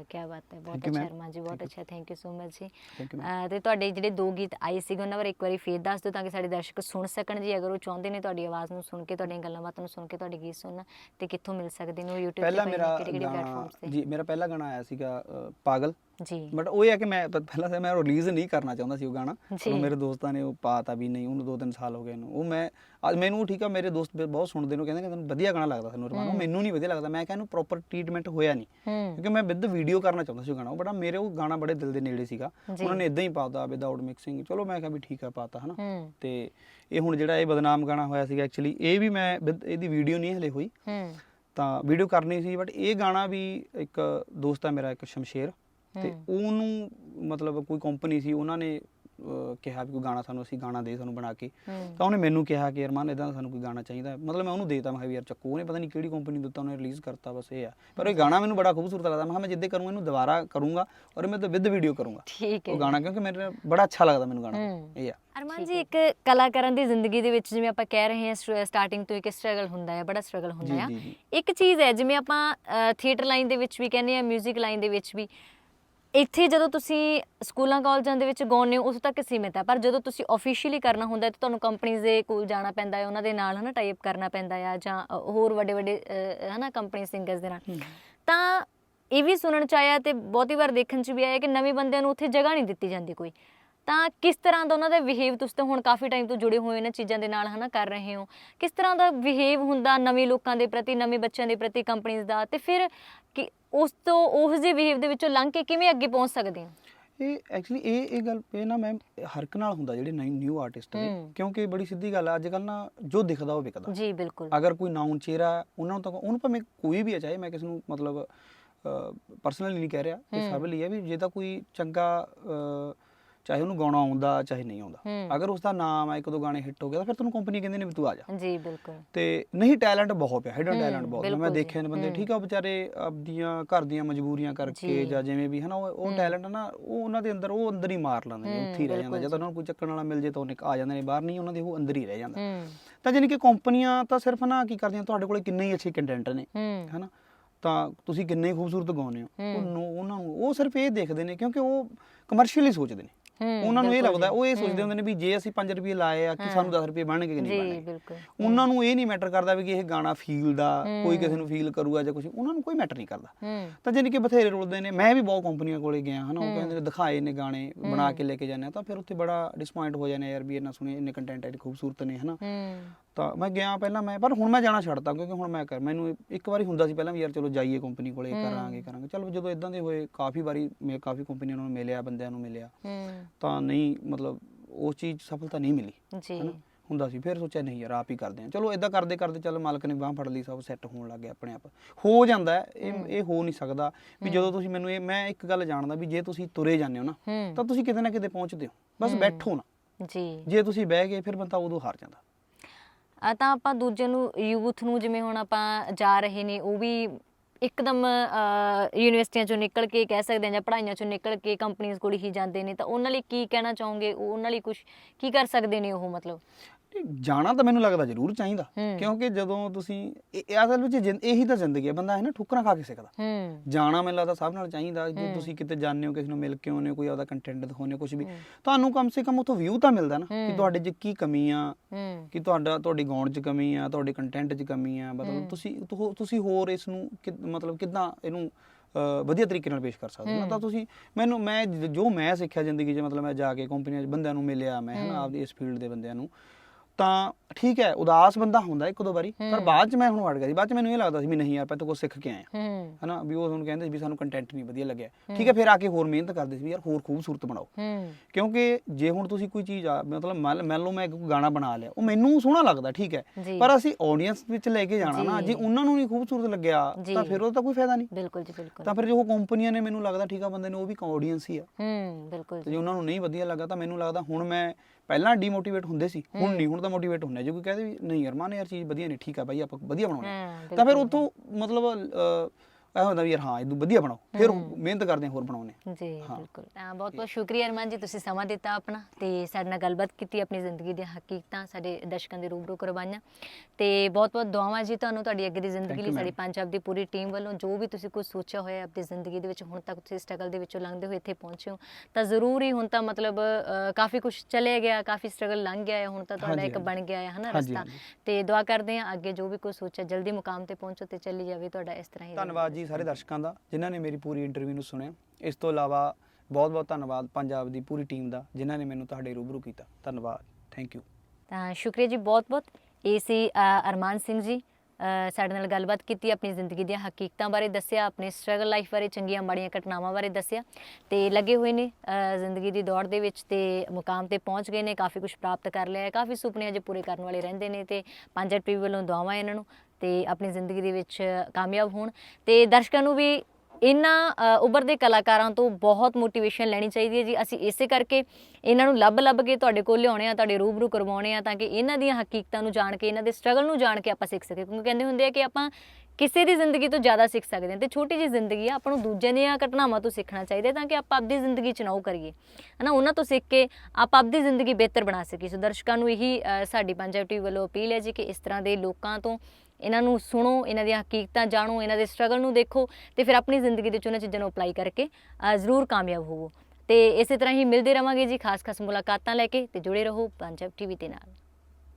ਕੀ ਬਾਤ ਹੈ ਬਹੁਤ Thank you, ਅੱਛਾ ma'am. ਅਰਮਾਨ ਜੀ ਬਹੁਤ ਅੱਛਾ ਥੈਂਕ ਯੂ ਸੋ ਮਚ ਜੀ। Thank you, ਅਹ ਤੇ ਤੁਹਾਡੇ ਜਿਹੜੇ ਦੋ ਗੀਤ ਆਏ ਸੀਗੇ ਉਹਨਾਂ ਬਾਰੇ ਇੱਕ ਵਾਰੀ ਫੇਰ ਦੱਸ ਦਿਓ ਤਾਂ ਕਿ ਸਾਡੇ ਦਰਸ਼ਕ ਸੁਣ ਸਕਣ ਜੀ। ਅਗਰ ਉਹ ਚਾਹੁੰਦੇ ਨੇ ਤੁਹਾਡੀ ਆਵਾਜ਼ ਨੂੰ ਸੁਣ ਕੇ ਤੁਹਾਡੀਆਂ ਗੱਲਾਂ ਬਾਤਾਂ ਨੂੰ ਸੁਣ ਕੇ ਤੁਹਾਡੇ ਗੀਤ ਸੁਣਨਾ ਤੇ ਕਿੱਥੋਂ ਮਿਲ ਸਕਦੇ ਨੇ ਉਹ YouTube ਪਹਿਲਾ ਤੇ ਮੇਰਾ ਕਿਹੜੇ ਕਿਹੜੇ ਗਾਣਾ ਪਲੇਟਫਾਰਮਸ ਤੇ? ਜੀ ਮੇਰਾ ਪਹਿਲਾ ਗਾਣਾ ਆਇਆ ਸੀਗਾ ਅ, ਪਾਗਲ। ਜੀ। ਬਟ ਉਹ ਇਹ ਹੈ ਕਿ ਮੈਂ ਪ- ਪਹਿਲਾਂ ਤਾਂ ਮੈਂ ਰਿਲੀਜ਼ ਨਹੀਂ ਕਰਨਾ ਚਾਹੁੰਦਾ ਸੀ ਉਹ ਗਾਣਾ। ਜੀ। ਪਰ ਮੇਰੇ ਦੋਸਤਾਂ ਨੇ ਉਹ ਪਾਤਾ ਵੀ ਨਹੀਂ ਉਹਨੂੰ ਦੋ ਤਿੰਨ ਸਾਲ ਹੋ ਗਏ ਨੂੰ ਉਹ ਮੈਂ ਅੱਜ ਮੈਨੂੰ ਠੀਕ ਆ ਮੇਰੇ ਦੋਸਤ ਬ- ਬਹੁਤ ਸੁਣਦੇ ਨੇ ਉਹ ਕਹਿੰਦੇ ਕਿ ਤੈਨੂੰ ਵਧੀਆ ਗਾਣਾ ਲੱਗਦਾ ਤੈਨੂੰ ਰਮਾਨ ਉਹ ਹੂੰ। ਮੈਨੂੰ ਨਹੀਂ ਵਧੀਆ ਲੱਗਦਾ ਮੈਂ ਕਿਹਾ ਇਹਨੂੰ ਪ੍ਰੋਪਰ ਟ੍ਰੀਟਮੈਂਟ ਹੋਇਆ ਨਹੀਂ। ਹੂੰ। ਕਿਉਂਕਿ ਮੈਂ ਵਿਦ ਵੀਡੀਓ ਕਰਨਾ ਚਾਹੁੰਦਾ ਸੀ ਉਹ ਗਾਣਾ। ਉਹ ਬੜਾ ਮੇਰੇ ਉਹ ਗਾਣਾ ਬੜੇ ਦਿਲ ਦੇ ਨੇੜੇ ਸੀਗਾ। ਜੀ। ਉਹਨਾਂ ਨੇ ਇਦਾਂ ਹੀ ਪਾਤਾ ਵਿਦਆਊਟ ਮਿਕਸਿੰਗ ਚਲੋ ਮੈਂ ਕਿਹਾ ਵੀ ਠੀਕ ਆ ਪਾਤਾ ਹਨਾ। ਹੂੰ। ਤੇ ਇਹ ਹੁਣ ਜਿਹੜਾ ਇਹ ਬਦਨਾਮ ਗਾਣਾ ਹੋਇਆ ਸੀਗਾ ਐਕਚੁਅਲੀ ਇਹ ਵੀ ਮੈਂ with- ਇਹਦੀ ਵੀਡੀਓ ਨਹੀਂ ਹਲੇ ਹੋਈ। ਹੂੰ। ਤਾਂ ਵੀਡੀਓ ਕਰਨੀ ਸੀ ਬਟ ਇਹ ਗਾਣਾ ਵੀ ਇੱਕ ਦੋਸਤ ਹੈ ਮੇਰਾ ਇੱਕ ਸ਼ਮਸ਼ੇਰ। ਤੇ। ਉਹਨੂੰ ਮਤਲਬ ਕੋਈ ਕੰਪਨੀ ਸੀ ਉਹਨਾਂ ਨੇ ਕਿਹਾ ਵੀ ਕੋਈ ਗਾਣਾ ਸਾਨੂੰ ਅਸੀਂ ਗਾਣਾ ਦੇ ਸਾਨੂੰ ਬਣਾ ਕੇ ਤਾਂ ਉਹਨੇ ਮੈਨੂੰ ਕਿਹਾ ਕਿ ਅਰਮਾਨ ਇਦਾਂ ਸਾਨੂੰ ਕੋਈ ਗਾਣਾ ਚਾਹੀਦਾ। ਮਤਲਬ ਮੈਂ ਉਹਨੂੰ ਦੇਤਾ ਮੈਂ ਕਿਹਾ ਵੀ ਯਾਰ ਚੱਕੋ ਉਹਨੇ ਪਤਾ ਨਹੀਂ ਕਿਹੜੀ ਕੰਪਨੀ ਦਿੱਤਾ ਉਹਨੇ ਰਿਲੀਜ਼ ਕਰਤਾ ਬਸ ਇਹ ਆ ਪਰ ਇਹ ਗਾਣਾ ਮੈਨੂੰ ਬੜਾ ਖੂਬਸੂਰਤ ਲੱਗਦਾ ਮੈਂ ਕਿਹਾ ਮੈਂ ਜਿੱਦੇ ਕਰੂੰਗਾ ਇਹਨੂੰ ਦੁਬਾਰਾ ਕਰੂੰਗਾ ਔਰ ਮੈਂ ਤਾਂ ਵਿਦ ਵੀਡੀਓ ਕਰੂੰਗਾ ਠੀਕ ਹੈ ਉਹ। ਗਾਣਾ ਕਿਉਂਕਿ ਮੇਰੇ ਬੜਾ ਅੱਛਾ ਲੱਗਦਾ ਮੈਨੂੰ ਗਾਣਾ। ਇਹ ਆ ਅਰਮਾਨ ਜੀ ਇੱਕ ਕਲਾਕਾਰਾਂ ਦੀ ਜ਼ਿੰਦਗੀ ਦੇ ਵਿੱਚ ਜਿਵੇਂ ਆਪਾਂ ਕਹਿ ਰਹੇ ਹਾਂ ਸਟਾਰਟਿੰਗ ਤੋਂ ਇੱਕ ਸਟਰਗਲ ਹੁੰਦਾ ਹੈ ਬੜਾ ਸਟਰਗਲ ਹੁੰਦਾ ਹੈ। ਇੱਕ ਚੀਜ਼ ਹੈ ਜਿਵੇਂ ਆਪਾਂ ਥੀਏਟਰ ਲਾਈਨ ਦੇ ਵਿੱਚ ਵੀ ਕਹਿੰਦੇ ਆ 뮤직 ਲਾਈਨ ਦੇ ਵਿੱਚ ਵੀ ਇੱਥੇ ਜਦੋਂ ਤੁਸੀਂ ਸਕੂਲਾਂ ਕਾਲਜਾਂ ਦੇ ਵਿੱਚ ਗਾਉਂਦੇ ਹੋ ਉਸ ਤੱਕ ਸੀਮਿਤ ਹੈ ਪਰ ਜਦੋਂ ਤੁਸੀਂ ਆਫੀਸ਼ੀਅਲੀ ਕਰਨਾ ਹੁੰਦਾ ਹੈ ਤਾਂ ਤੁਹਾਨੂੰ ਕੰਪਨੀਆਂ ਦੇ ਕੋਲ ਜਾਣਾ ਪੈਂਦਾ ਹੈ ਉਹਨਾਂ ਦੇ ਨਾਲ ਹਨਾ ਟਾਈ ਅਪ ਕਰਨਾ ਪੈਂਦਾ ਹੈ ਜਾਂ ਹੋਰ ਵੱਡੇ ਵੱਡੇ ਹਨਾ ਕੰਪਨੀ ਸਿੰਗਰਸ ਦੇ ਨਾਲ। ਤਾਂ ਇਹ ਵੀ ਸੁਣਨ ਚ ਆਇਆ ਤੇ ਬਹੁਤੀ ਵਾਰ ਦੇਖਣ ਚ ਵੀ ਆਇਆ ਕਿ ਨਵੇਂ ਬੰਦਿਆਂ ਨੂੰ ਉੱਥੇ ਜਗ੍ਹਾ ਨਹੀਂ ਦਿੱਤੀ ਜਾਂਦੀ ਕੋਈ। ਤਾਂ ਕਿਸ ਤਰ੍ਹਾਂ ਦਾ ਉਹਨਾਂ ਦਾ ਬਿਹੇਵ ਤੁਸੀਂ ਤਾਂ ਹੁਣ ਕਾਫੀ ਟਾਈਮ ਤੋਂ ਜੁੜੇ ਹੋਏ ਨੇ ਚੀਜ਼ਾਂ ਦੇ ਨਾਲ ਹਨਾ ਕਰ ਰਹੇ ਹੋ। ਕਿਸ ਤਰ੍ਹਾਂ ਦਾ ਬਿਹੇਵ ਹੁੰਦਾ ਨਵੇਂ ਲੋਕਾਂ ਦੇ ਪ੍ਰਤੀ ਨਵੇਂ ਬੱਚਿਆਂ ਦੇ ਪ੍ਰਤੀ ਕੰਪਨੀਆਂ ਦਾ? ਤੇ ਫਿਰ ਕਿ ਉਸ ਤੋਂ ਉਸ ਦੇ ਬਿਹੇਵ ਦੇ ਵਿੱਚੋਂ ਲੰਘ ਕੇ ਕਿਵੇਂ ਅੱਗੇ ਪਹੁੰਚ ਸਕਦੇ ਹੋ ਇਹ ਐਕਚੁਅਲੀ ਇਹ ਇਹ ਗੱਲ ਇਹ ਨਾ ਮੈਂ ਹਰ ਇੱਕ ਨਾਲ ਹੁੰਦਾ ਜਿਹੜੇ ਨਿਊ ਆਰਟਿਸਟ ਨੇ। ਕਿਉਂਕਿ ਬੜੀ ਸਿੱਧੀ ਗੱਲ ਆ ਅੱਜ ਕੱਲ ਨਾ ਜੋ ਦਿਖਦਾ ਉਹ ਵਿਕਦਾ ਜੀ ਬਿਲਕੁਲ ਅਗਰ ਕੋਈ ਨਾਉਨ ਚਿਹਰਾ ਉਹਨਾਂ ਨੂੰ ਤਾਂ ਉਹਨੂੰ ਭਾਵੇਂ ਕੋਈ ਵੀ ਹੈ ਚਾਹੇ ਮੈਂ ਕਿਸ ਨੂੰ ਮਤਲਬ ਪਰਸਨਲੀ ਨਹੀਂ ਕਹਿ ਰਿਹਾ ਇਹ। ਸਭ ਲਈ ਹੈ ਵੀ ਜੇ ਤਾਂ ਕੋਈ ਚੰਗਾ ਚਾਹੇ ਉਹਨੂੰ ਗਾਉਣਾ ਆਉਂਦਾ ਚਾਹੇ ਨਹੀਂ ਆਉਂਦਾ। ਅਗਰ ਉਸ ਦਾ ਨਾਮ ਹੈ ਇੱਕ ਦੋ ਗਾਣੇ ਹਿੱਟ ਹੋ ਗਿਆ ਤਾਂ ਫਿਰ ਤੁਹਾਨੂੰ ਕੰਪਨੀ ਕਹਿੰਦੇ ਨੇ ਵੀ ਤੂੰ ਆ ਜਾ ਜੀ ਬਿਲਕਲ ਤੇ ਨਹੀਂ ਟੈਲੈਂਟ ਬਹੁਤ ਪਿਆ ਹਿਡਨ ਟੈਲੈਂਟ ਬਹੁਤ। ਮੈਂ ਬਿਲਕੁਲ ਜੀ, ਦੇਖੇ ਨੇ ਬੰਦੇ। ਠੀਕ ਆ ਵਿਚਾਰੇ ਆਪਦੀਆਂ ਘਰ ਦੀਆਂ ਮਜਬੂਰੀਆਂ ਕਰਕੇ ਜੀ। ਜਿਵੇਂ ਵੀ ਹਨਾ ਉਹ-। ਟੈਲੈਂਟ ਨਾ ਉਹ ਉਹਨਾਂ ਦੇ ਅੰਦਰ ਉਹ ਅੰਦਰ ਹੀ ਮਾਰ ਲੈਂਦੇ ਨੇ ਉੱਥੇ ਹੀ ਰਹਿ ਜਾਂਦਾ ਜਦੋਂ ਉਹਨਾਂ ਨੂੰ ਕੋਈ ਚੱਕਣ ਵਾਲਾ ਮਿਲ ਜੇ ਤਾਂ ਉਹ ਨਿਕ- ਆ ਜਾਂਦੇ ਨੇ ਬਾਹਰ ਨਹੀਂ ਉਹਨਾਂ ਦੇ ਉਹ ਅੰਦਰ ਹੀ ਰਹਿ ਜਾਂਦਾ ਤਾਂ ਜਾਨੀ ਕਿ ਕੰਪਨੀਆਂ ਤਾਂ ਸਿਰਫ ਨਾ ਕੀ ਕਰਦੀਆਂ ਤੁਹਾਡੇ ਕੋਲੇ ਕਿੰਨੇ ਹੀ ਅੱਛੇ ਕੰਟੈਂਟ ਨੇ ਹਨਾ ਤਾਂ ਤੁਸੀਂ ਕਿੰਨੇ ਖੂਬਸੂਰਤ ਗਾਉਂਦੇ ਹੋ। ਉਹਨੂੰ ਨੂੰ ਉਹ ਸਿਰਫ ਇਹ ਦੇਖਦੇ ਨੇ ਕਿਉਂਕਿ ਉਹ ਕਮਰਸ਼ੀਅਲੀ ਸੋਚਦੇ ਨੇ ਉਹਨਾਂ ਨੂੰ ਇਹ ਲੱਗਦਾ। ਉਹ ਇਹ। ਸੋਚਦੇ ਹੁੰਦੇ ਨੇ ਵੀ ਜੇ ਅਸੀਂ 5 ਰੁਪਏ ਲਾਏ ਆ ਕਿ। ਸਾਨੂੰ 10 ਰੁਪਏ ਬਣਨਗੇ ਕਿ ਨਹੀਂ ਬਣਨਗੇ ਉਹਨਾਂ ਨੂੰ ਇਹ ਨਹੀਂ ਮੈਟਰ ਕਰਦਾ ਵੀ ਕਿ ਇਹ ਗਾਣਾ ਫੀਲ ਦਾ। ਕੋਈ ਕਿਸੇ ਨੂੰ ਫੀਲ ਕਰੂਗਾ ਜਾਂ ਕੁਝ ਉਹਨਾਂ ਨੂੰ ਕੋਈ ਮੈਟਰ ਨਹੀਂ ਕਰਦਾ ਤਾਂ ਜਾਨੀ ਕਿ ਬਥੇਰੇ ਰੁਲਦੇ ਨੇ ਮੈਂ ਵੀ ਬਹੁਤ ਕੰਪਨੀਆਂ ਕੋਲੇ ਗਿਆ ਹਨਾ ਉਹ। ਕਹਿੰਦੇ ਨੇ ਦਿਖਾਏ ਨੇ ਗਾਣੇ ਬਣਾ। ਕੇ ਲੈ ਕੇ ਜਾਂਦੇ ਆ ਤਾਂ ਫਿਰ ਉੱਥੇ ਬੜਾ ਡਿਸਪਾਇੰਟ ਹੋ ਜਾਂਦੇ ਆ ਯਾਰ ਵੀ ਇਹਨਾਂ ਸੁਣੇ ਇੰਨੇ ਕੰਟੈਂਟ ਇੰਨੇ ਖੂਬਸੂਰਤ ਨੇ ਹਨਾ ਤਾਂ ਮੈਂ ਗਿਆ ਪਹਿਲਾਂ ਮੈਂ ਪਰ ਹੁਣ ਮੈਂ ਜਾਣਾ ਛੱਡਤਾ ਕਿਉਂਕਿ ਹੁਣ ਮੈਂ ਕਰ ਮੈਨੂੰ ਇੱਕ ਵਾਰੀ ਹੁੰਦਾ ਸੀ ਪਹਿਲਾਂ ਵੀ ਯਾਰ ਚਲੋ ਜਾਈਏ ਕੰਪਨੀ ਕੋਲੇ। ਕਰਾਂਗੇ ਕਰਾਂਗੇ। ਚਲੋ ਜਦੋਂ ਇਦਾਂ ਦੇ ਹੋਏ ਕਾਫੀ ਵਾਰੀ ਮੈਂ ਕਾਫੀ ਕੰਪਨੀਆਂ ਨੂੰ ਮਿਲਿਆ ਬੰਦਿਆਂ ਨੂੰ ਮਿਲਿਆ। ਤਾਂ ਨਹੀਂ ਮਤਲਬ ਉਸ ਚੀਜ਼ ਸਫਲਤਾ ਨਹੀਂ ਮਿਲੀ ਜੀ। ਹੁੰਦਾ ਸੀ ਫਿਰ ਸੋਚਿਆ ਨਹੀਂ ਯਾਰ ਆਪ ਹੀ ਕਰਦੇ ਆ ਚਲੋ ਇਦਾਂ ਕਰਦੇ ਕਰਦੇ ਚੱਲ ਮਾਲਕ ਨੇ ਬਾਹ ਫੜ ਲਈ ਸਭ ਸੈੱਟ ਹੋਣ ਲੱਗ ਗਿਆ ਆਪਣੇ ਆਪ। ਹੋ ਜਾਂਦਾ ਇਹ। ਇਹ ਹੋ ਨਹੀਂ ਸਕਦਾ ਵੀ। ਜਦੋਂ ਤੁਸੀਂ ਮੈਨੂੰ ਇਹ ਮੈਂ ਇੱਕ ਗੱਲ ਜਾਣਦਾ ਵੀ ਜੇ ਤੁਸੀਂ ਤੁਰੇ ਜਾਂਦੇ ਹੋ ਨਾ ਤਾਂ ਤੁਸੀਂ ਕਿਤੇ ਨਾ ਕਿਤੇ ਪਹੁੰਚਦੇ ਹੋ। ਬਸ। ਬੈਠੋ ਨਾ। ਜੀ। ਜੇ ਤੁਸੀਂ ਬਹਿ ਗਏ ਫਿਰ ਬੰਦਾ ਉਦੋਂ ਹਾਰ ਜਾਂਦਾ। ਆ ਤਾਂ ਆਪਾਂ ਦੂਜੇ ਨੂੰ ਯੂਥ ਨੂੰ ਜਿਵੇਂ ਹੁਣ ਆਪਾਂ ਜਾ ਰਹੇ ਨੇ ਉਹ ਵੀ ਇੱਕਦਮ ਅਹ, ਯੂਨੀਵਰਸਿਟੀਆਂ ਚੋਂ ਨਿਕਲ ਕੇ ਕਹਿ ਸਕਦੇ ਹਾਂ ਜਾਂ ਪੜ੍ਹਾਈਆਂ ਚੋਂ ਨਿਕਲ ਕੇ ਕੰਪਨੀਆਂ ਕੋਲ ਹੀ ਜਾਂਦੇ ਨੇ ਤਾਂ ਉਹਨਾਂ ਲਈ ਕੀ ਕਹਿਣਾ ਚਾਹੋਗੇ? ਉਹ ਉਹਨਾਂ ਲਈ ਕੁਝ ਕੀ ਕਰ ਸਕਦੇ ਨੇ ਉਹ ਮਤਲਬ? ਜਾਣਾ ਤਾਂ ਮੈਨੂੰ ਲੱਗਦਾ ਜ਼ਰੂਰ ਚਾਹੀਦਾ ਹੂੰ। ਕਿਉਂਕਿ ਜਦੋਂ ਤੁਸੀਂ ਇਹ ਇਹ ਅਸਲ ਵਿੱਚ ਜ਼ਿੰਦ- ਇਹੀ ਤਾਂ ਜ਼ਿੰਦਗੀ ਹੈ ਬੰਦਾ ਹੈ ਨਾ ਠੁਕਰਾਂ ਖਾ ਕੇ ਸਿੱਖਦਾ ਹੂੰ ਜਾਣਾ ਮੈਨੂੰ ਲੱਗਦਾ ਸਭ ਨਾਲ ਚਾਹੀਦਾ ਜੇ। ਤੁਸੀਂ ਕਿਤੇ ਜਾਂਦੇ ਹੋ ਕਿਸੇ ਨੂੰ ਮਿਲ ਕੇ ਆਉਂਦੇ ਹੋ ਕੋਈ ਆਪਦਾ ਕੰਟੈਂਟ ਦਿਖਾਉਂਦੇ ਹੋ ਕੁਝ ਵੀ। ਤੁਹਾਨੂੰ ਕਮ ਸੇ ਕਮ ਉਥੋਂ ਵਿਊ ਤਾਂ ਮਿਲਦਾ ਨਾ ਕਿ। ਤੁਹਾਡੇ 'ਚ ਕੀ ਕਮੀ ਆ ਹੂੰ ਕਿ ਤੁਹਾਡਾ ਤੁਹਾਡੀ ਗਾਉਣ 'ਚ ਕਮੀ ਆ ਤੁਹਾਡੇ ਕੰਟੈਂਟ 'ਚ ਕਮੀ ਆ। ਮਤਲਬ ਤੁਸੀਂ ਤੁਹ- ਤੁਸੀਂ ਹੋਰ ਇਸ ਨੂੰ ਕਿ- ਮਤਲਬ ਕਿਦਾਂ ਇਹਨੂੰ ਵਧੀਆ ਤਰੀਕੇ ਨਾਲ ਪੇਸ਼ ਕਰ ਸਕਦੇ ਹੋ ਨਾ। ਤਾਂ ਤੁਸੀਂ ਮੈਨੂੰ ਮੈਂ ਜ- ਜੋ ਮੈਂ ਸਿੱਖਿਆ ਜ਼ਿੰਦਗੀ 'ਚ ਮਤਲਬ ਮੈਂ ਜਾ ਕੇ ਕੰਪਨੀਆਂ 'ਚ ਬੰਦਿਆਂ ਨੂੰ ਮਿਲਿਆ ਮੈਂ। ਹਨਾ ਆਪਦੀ ਇਸ ਫੀਲਡ ਦੇ ਬੰਦਿਆਂ ਨੂੰ ਤਾਂ ਠੀਕ ਹੈ ਉਦਾਸ ਬੰਦਾ ਹੁੰਦਾ ਇੱਕ ਦੋ ਵਾਰੀ ਪਰ ਬਾਅਦ ਚ ਮੈਂ ਹੁਣ ਅੜ ਗਿਆ ਸੀ ਬਾਅਦ ਚ ਮੈਨੂੰ ਇਹ ਲੱਗਦਾ ਸੀ ਵੀ ਨਹੀਂ ਯਾਰ ਪਹਿਲਾਂ ਤਾਂ ਸਿੱਖ ਕੇ ਆਇਆ ਹਨਾ ਵੀ ਉਹ ਹੁਣ ਕਹਿੰਦੇ ਵੀ ਸਾਨੂੰ ਕੰਟੈਂਟ ਨਹੀਂ ਵਧੀਆ ਲੱਗਿਆ। ਠੀਕ ਹੈ ਫਿਰ ਆ ਕੇ ਹੋਰ ਮਿਹਨਤ ਕਰਦੇ ਸੀ ਯਾਰ ਹੋਰ ਖੂਬਸੂਰਤ ਬਣਾਓ। ਕਿਉਂਕਿ ਜੇ ਹੁਣ ਤੁਸੀਂ ਕੋਈ ਚੀਜ਼ ਮਤਲਬ ਮੰਨ ਲਓ ਮੈਂ ਇੱਕ ਗਾਣਾ ਬਣਾ ਲਿਆ ਉਹ ਮੈਨੂੰ ਸੋਹਣਾ ਲੱਗਦਾ ਠੀਕ ਹੈ। ਪਰ ਅਸੀਂ ਆਡੀਅנס ਵਿੱਚ ਲੈ ਕੇ ਜਾਣਾ ਨਾ ਜੇ। ਉਹਨਾਂ ਨੂੰ ਨਹੀਂ ਖੂਬਸੂਰਤ ਲੱਗਿਆ ਤਾਂ ਫਿਰ ਉਹਦਾ ਤਾਂ ਕੋਈ ਫਾਇਦਾ ਨਹੀਂ। ਬਿਲਕੁਲ ਜੀ ਬਿਲਕੁਲ। ਤਾਂ ਫਿਰ ਜੋ ਕੰਪਨੀਆਂ ਨੇ ਮੈਨੂੰ ਲੱਗਦਾ ਠੀਕ ਆ ਬੰਦੇ ਨੇ ਉਹ ਵੀ ਆਡੀਅנס ਹੀ ਆ। ਹੂੰ ਬਿਲਕੁਲ ਜੇ। ਉਹਨਾਂ ਨੂੰ ਨਹੀਂ ਵਧੀਆ ਲੱਗਾ ਤਾਂ ਮੈਨੂੰ ਲੱਗਦਾ ਹੁਣ ਮੈਂ ਪਹਿਲਾਂ ਡੀਮੋਟੀਵੇਟ ਹੁੰਦੇ ਸੀ ਹੁਣ। ਨਹੀਂ ਹੁਣ ਤਾਂ ਮੋਟੀਵੇਟ ਹੁੰਨੇ ਜੇ ਕੋਈ ਕਹਦੇ ਵੀ ਨਹੀਂ ਯਾਰ ਮਾਨੇ ਯਾਰ ਚੀਜ਼ ਵਧੀਆ ਨਹੀਂ ਠੀਕ ਆ ਬਾਈ ਆਪਾਂ ਵਧੀਆ ਬਣਾਉਣੀ ਤਾਂ ਫਿਰ। ਉਤੋਂ ਮਤਲਬ ਇਹ ਹੁੰਦਾ ਵੀ ਯਾਰ ਹਾਂ ਇਹਨੂੰ ਵਧੀਆ ਬਣਾਓ। ਫਿਰ ਮਿਹਨਤ ਕਰਦੇ ਹਾਂ ਹੋਰ ਬਣਾਉਂਦੇ ਹਾਂ। ਜੀ। ਬਿਲਕੁਲ। ਤਾਂ ਬਹੁਤ ਬਹੁਤ ਸ਼ੁਕਰੀਆ ਅਰਮਾਨ ਜੀ ਤੁਸੀਂ ਸਮਾਂ ਦਿੱਤਾ ਆਪਣਾ ਤੇ ਸਾਡੇ ਨਾਲ ਗੱਲਬਾਤ ਕੀਤੀ ਆਪਣੀ ਜ਼ਿੰਦਗੀ ਦੀਆਂ ਹਕੀਕਤਾਂ ਸਾਡੇ ਦਰਸ਼ਕਾਂ ਦੇ ਰੂਬਰੂ ਕਰਵਾਈਆਂ। ਤੇ ਬਹੁਤ ਬਹੁਤ ਦੁਆਵਾਂ ਜੀ ਤੁਹਾਨੂੰ ਤੁਹਾਡੀ ਅੱਗੇ ਦੀ ਜ਼ਿੰਦਗੀ ਲਈ ਸਾਡੀ. ਪੰਜਾਬ ਦੀ ਪੂਰੀ ਟੀਮ ਵੱਲੋਂ ਜੋ ਵੀ ਤੁਸੀਂ ਕੁਝ ਸੋਚਿਆ ਹੋਇਆ ਆਪਣੀ ਜ਼ਿੰਦਗੀ ਦੇ ਵਿੱਚ ਹੁਣ ਤੱਕ ਤੁਸੀਂ ਸਟਰਗਲ ਦੇ ਵਿੱਚੋਂ ਲੰਘਦੇ ਹੋਏ ਇੱਥੇ ਪਹੁੰਚੇ ਹੋ ਤਾਂ ਜ਼ਰੂਰ ਹੀ ਹੁਣ ਤਾਂ ਮਤਲਬ ਕਾਫੀ ਕੁਝ ਚਲੇ ਗਿਆ ਕਾਫੀ ਸਟਰਗਲ ਲੰਘ ਗਿਆ ਹੈ ਹੁਣ ਤਾਂ ਤੁਹਾਡਾ ਇੱਕ ਬਣ ਗਿਆ ਹੈ ਹਨਾ ਰਸਤਾ। ਤੇ ਦੁਆ ਕਰਦੇ ਹਾਂ ਅੱਗੇ ਜੋ ਵੀ ਕੁਝ ਸੋਚਿਆ ਜਲਦੀ ਮੁਕਾਮ ਤੇ ਪਹੁੰਚੋ ਤੇ ਚੱਲੀ ਜਾਵੇ ਤੁਹਾਡਾ ਇਸ ਤਰ੍ਹਾਂ ਹੀ ਧੰਨਵਾਦ ਜੀ ਸਾਰੇ ਦਰਸ਼ਕਾਂ ਦਾ, ਜਿਨ੍ਹਾਂ ਨੇ ਮੇਰੀ ਪੂਰੀ ਇੰਟਰਵਿਊ ਨੂੰ ਸੁਣਿਆ। ਇਸ ਤੋਂ ਇਲਾਵਾ ਬਹੁਤ ਬਹੁਤ ਧੰਨਵਾਦ ਪੰਜਾਬ ਦੀ ਪੂਰੀ ਟੀਮ ਦਾ, ਜਿਨ੍ਹਾਂ ਨੇ ਮੈਨੂੰ ਤੁਹਾਡੇ ਰੂਬਰੂ ਕੀਤਾ। ਧੰਨਵਾਦ। ਥੈਂਕ ਯੂ ਤਾਂ ਸ਼ੁਕਰੀਆ ਜੀ ਬਹੁਤ ਬਹੁਤ। ਇਹ ਸੀ ਅਰਮਾਨ ਸਿੰਘ ਜੀ ਸਾਡੇ ਨਾਲ ਗੱਲਬਾਤ ਕੀਤੀ, ਆਪਣੀ ਜ਼ਿੰਦਗੀ ਦੀਆਂ ਹਕੀਕਤਾਂ ਬਾਰੇ ਦੱਸਿਆ, ਆਪਣੀ ਸਟਰਗਲ ਲਾਈਫ ਬਾਰੇ ਚੰਗੀਆਂ ਮਾੜੀਆਂ ਘਟਨਾਵਾਂ ਬਾਰੇ ਦੱਸਿਆ ਤੇ ਲੱਗੇ ਹੋਏ ਨੇ ਜ਼ਿੰਦਗੀ ਦੀ ਦੌੜ ਦੇ ਵਿੱਚ ਤੇ ਮੁਕਾਮ ਤੇ ਪਹੁੰਚ ਗਏ ਨੇ, ਕਾਫੀ ਕੁਝ ਪ੍ਰਾਪਤ ਕਰ ਲਿਆ ਹੈ, ਕਾਫੀ ਸੁਪਨੇ ਅਜੇ ਪੂਰੇ ਕਰਨ ਵਾਲੇ ਰਹਿੰਦੇ ਨੇ ਤੇ ਪੰਜਾ ਟੀਵੀ ਵੱਲੋਂ ਦੁਆਵਾਂ ਇਹਨਾਂ ਨੂੰ ਤੇ ਆਪਣੀ ਜ਼ਿੰਦਗੀ ਦੇ ਵਿੱਚ ਕਾਮਯਾਬ ਹੋਣ ਤੇ ਦਰਸ਼ਕਾਂ ਨੂੰ ਵੀ ਇਹਨਾਂ ਉਭਰਦੇ ਕਲਾਕਾਰਾਂ ਤੋਂ ਬਹੁਤ ਮੋਟੀਵੇਸ਼ਨ ਲੈਣੀ ਚਾਹੀਦੀ ਹੈ ਜੀ। ਅਸੀਂ ਇਸੇ ਕਰਕੇ ਇਹਨਾਂ ਨੂੰ ਲੱਭ ਲੱਭ ਕੇ ਤੁਹਾਡੇ ਕੋਲ ਲਿਆਉਣੇ ਆ, ਤੁਹਾਡੇ ਰੂਬਰੂ ਕਰਵਾਉਣੇ ਆ ਤਾਂ ਕਿ ਇਹਨਾਂ ਦੀਆਂ ਹਕੀਕਤਾਂ ਨੂੰ ਜਾਣ ਕੇ, ਇਹਨਾਂ ਦੇ ਸਟਰਗਲ ਨੂੰ ਜਾਣ ਕੇ ਆਪਾਂ ਸਿੱਖ ਸਕੀਏ। ਕਿਉਂਕਿ ਕਹਿੰਦੇ ਹੁੰਦੇ ਆ ਕਿ ਆਪਾਂ ਕਿਸੇ ਦੀ ਜ਼ਿੰਦਗੀ ਤੋਂ ਜ਼ਿਆਦਾ ਸਿੱਖ ਸਕਦੇ ਹਾਂ ਤੇ ਛੋਟੀ ਜਿਹੀ ਜ਼ਿੰਦਗੀ ਆ, ਆਪਾਂ ਨੂੰ ਦੂਜਿਆਂ ਦੀਆਂ ਘਟਨਾਵਾਂ ਤੋਂ ਸਿੱਖਣਾ ਚਾਹੀਦਾ ਤਾਂ ਕਿ ਆਪਾਂ ਆਪਦੀ ਜ਼ਿੰਦਗੀ ਚ ਨਾ ਉਹ ਕਰੀਏ। ਹਨਾ, ਉਹਨਾਂ ਤੋਂ ਸਿੱਖ ਕੇ ਆਪਾਂ ਆਪਦੀ ਜ਼ਿੰਦਗੀ ਬਿਹਤਰ ਬਣਾ ਸਕੀਏ। ਸੋ ਦਰਸ਼ਕਾਂ ਨੂੰ ਇਹੀ ਸਾਡੀ ਪੰਜਾਬ ਟੀਵੀ ਵੱਲੋਂ ਅਪੀਲ ਹੈ ਜੀ ਕਿ ਇਸ ਤਰ੍ਹਾਂ ਦੇ ਲੋਕਾਂ ਤੋਂ ਇਹਨਾਂ ਨੂੰ ਸੁਣੋ, ਇਹਨਾਂ ਦੀਆਂ ਹਕੀਕਤਾਂ ਜਾਣੋ, ਇਹਨਾਂ ਦੇ ਸਟਰਗਲ ਨੂੰ ਦੇਖੋ ਤੇ ਫਿਰ ਆਪਣੀ ਜ਼ਿੰਦਗੀ ਦੇ ਵਿੱਚ ਉਹਨਾਂ ਚੀਜ਼ਾਂ ਨੂੰ ਅਪਲਾਈ ਕਰਕੇ ਜ਼ਰੂਰ ਕਾਮਯਾਬ ਹੋਵੋ। ਤੇ ਇਸੇ ਤਰ੍ਹਾਂ ਹੀ ਮਿਲਦੇ ਰਵਾਂਗੇ ਜੀ ਖਾਸ ਖਾਸ ਮੁਲਾਕਾਤਾਂ ਲੈ ਕੇ ਤੇ ਜੁੜੇ ਰਹੋ ਪੰਜਾਬ ਟੀਵੀ ਦੇ ਨਾਲ।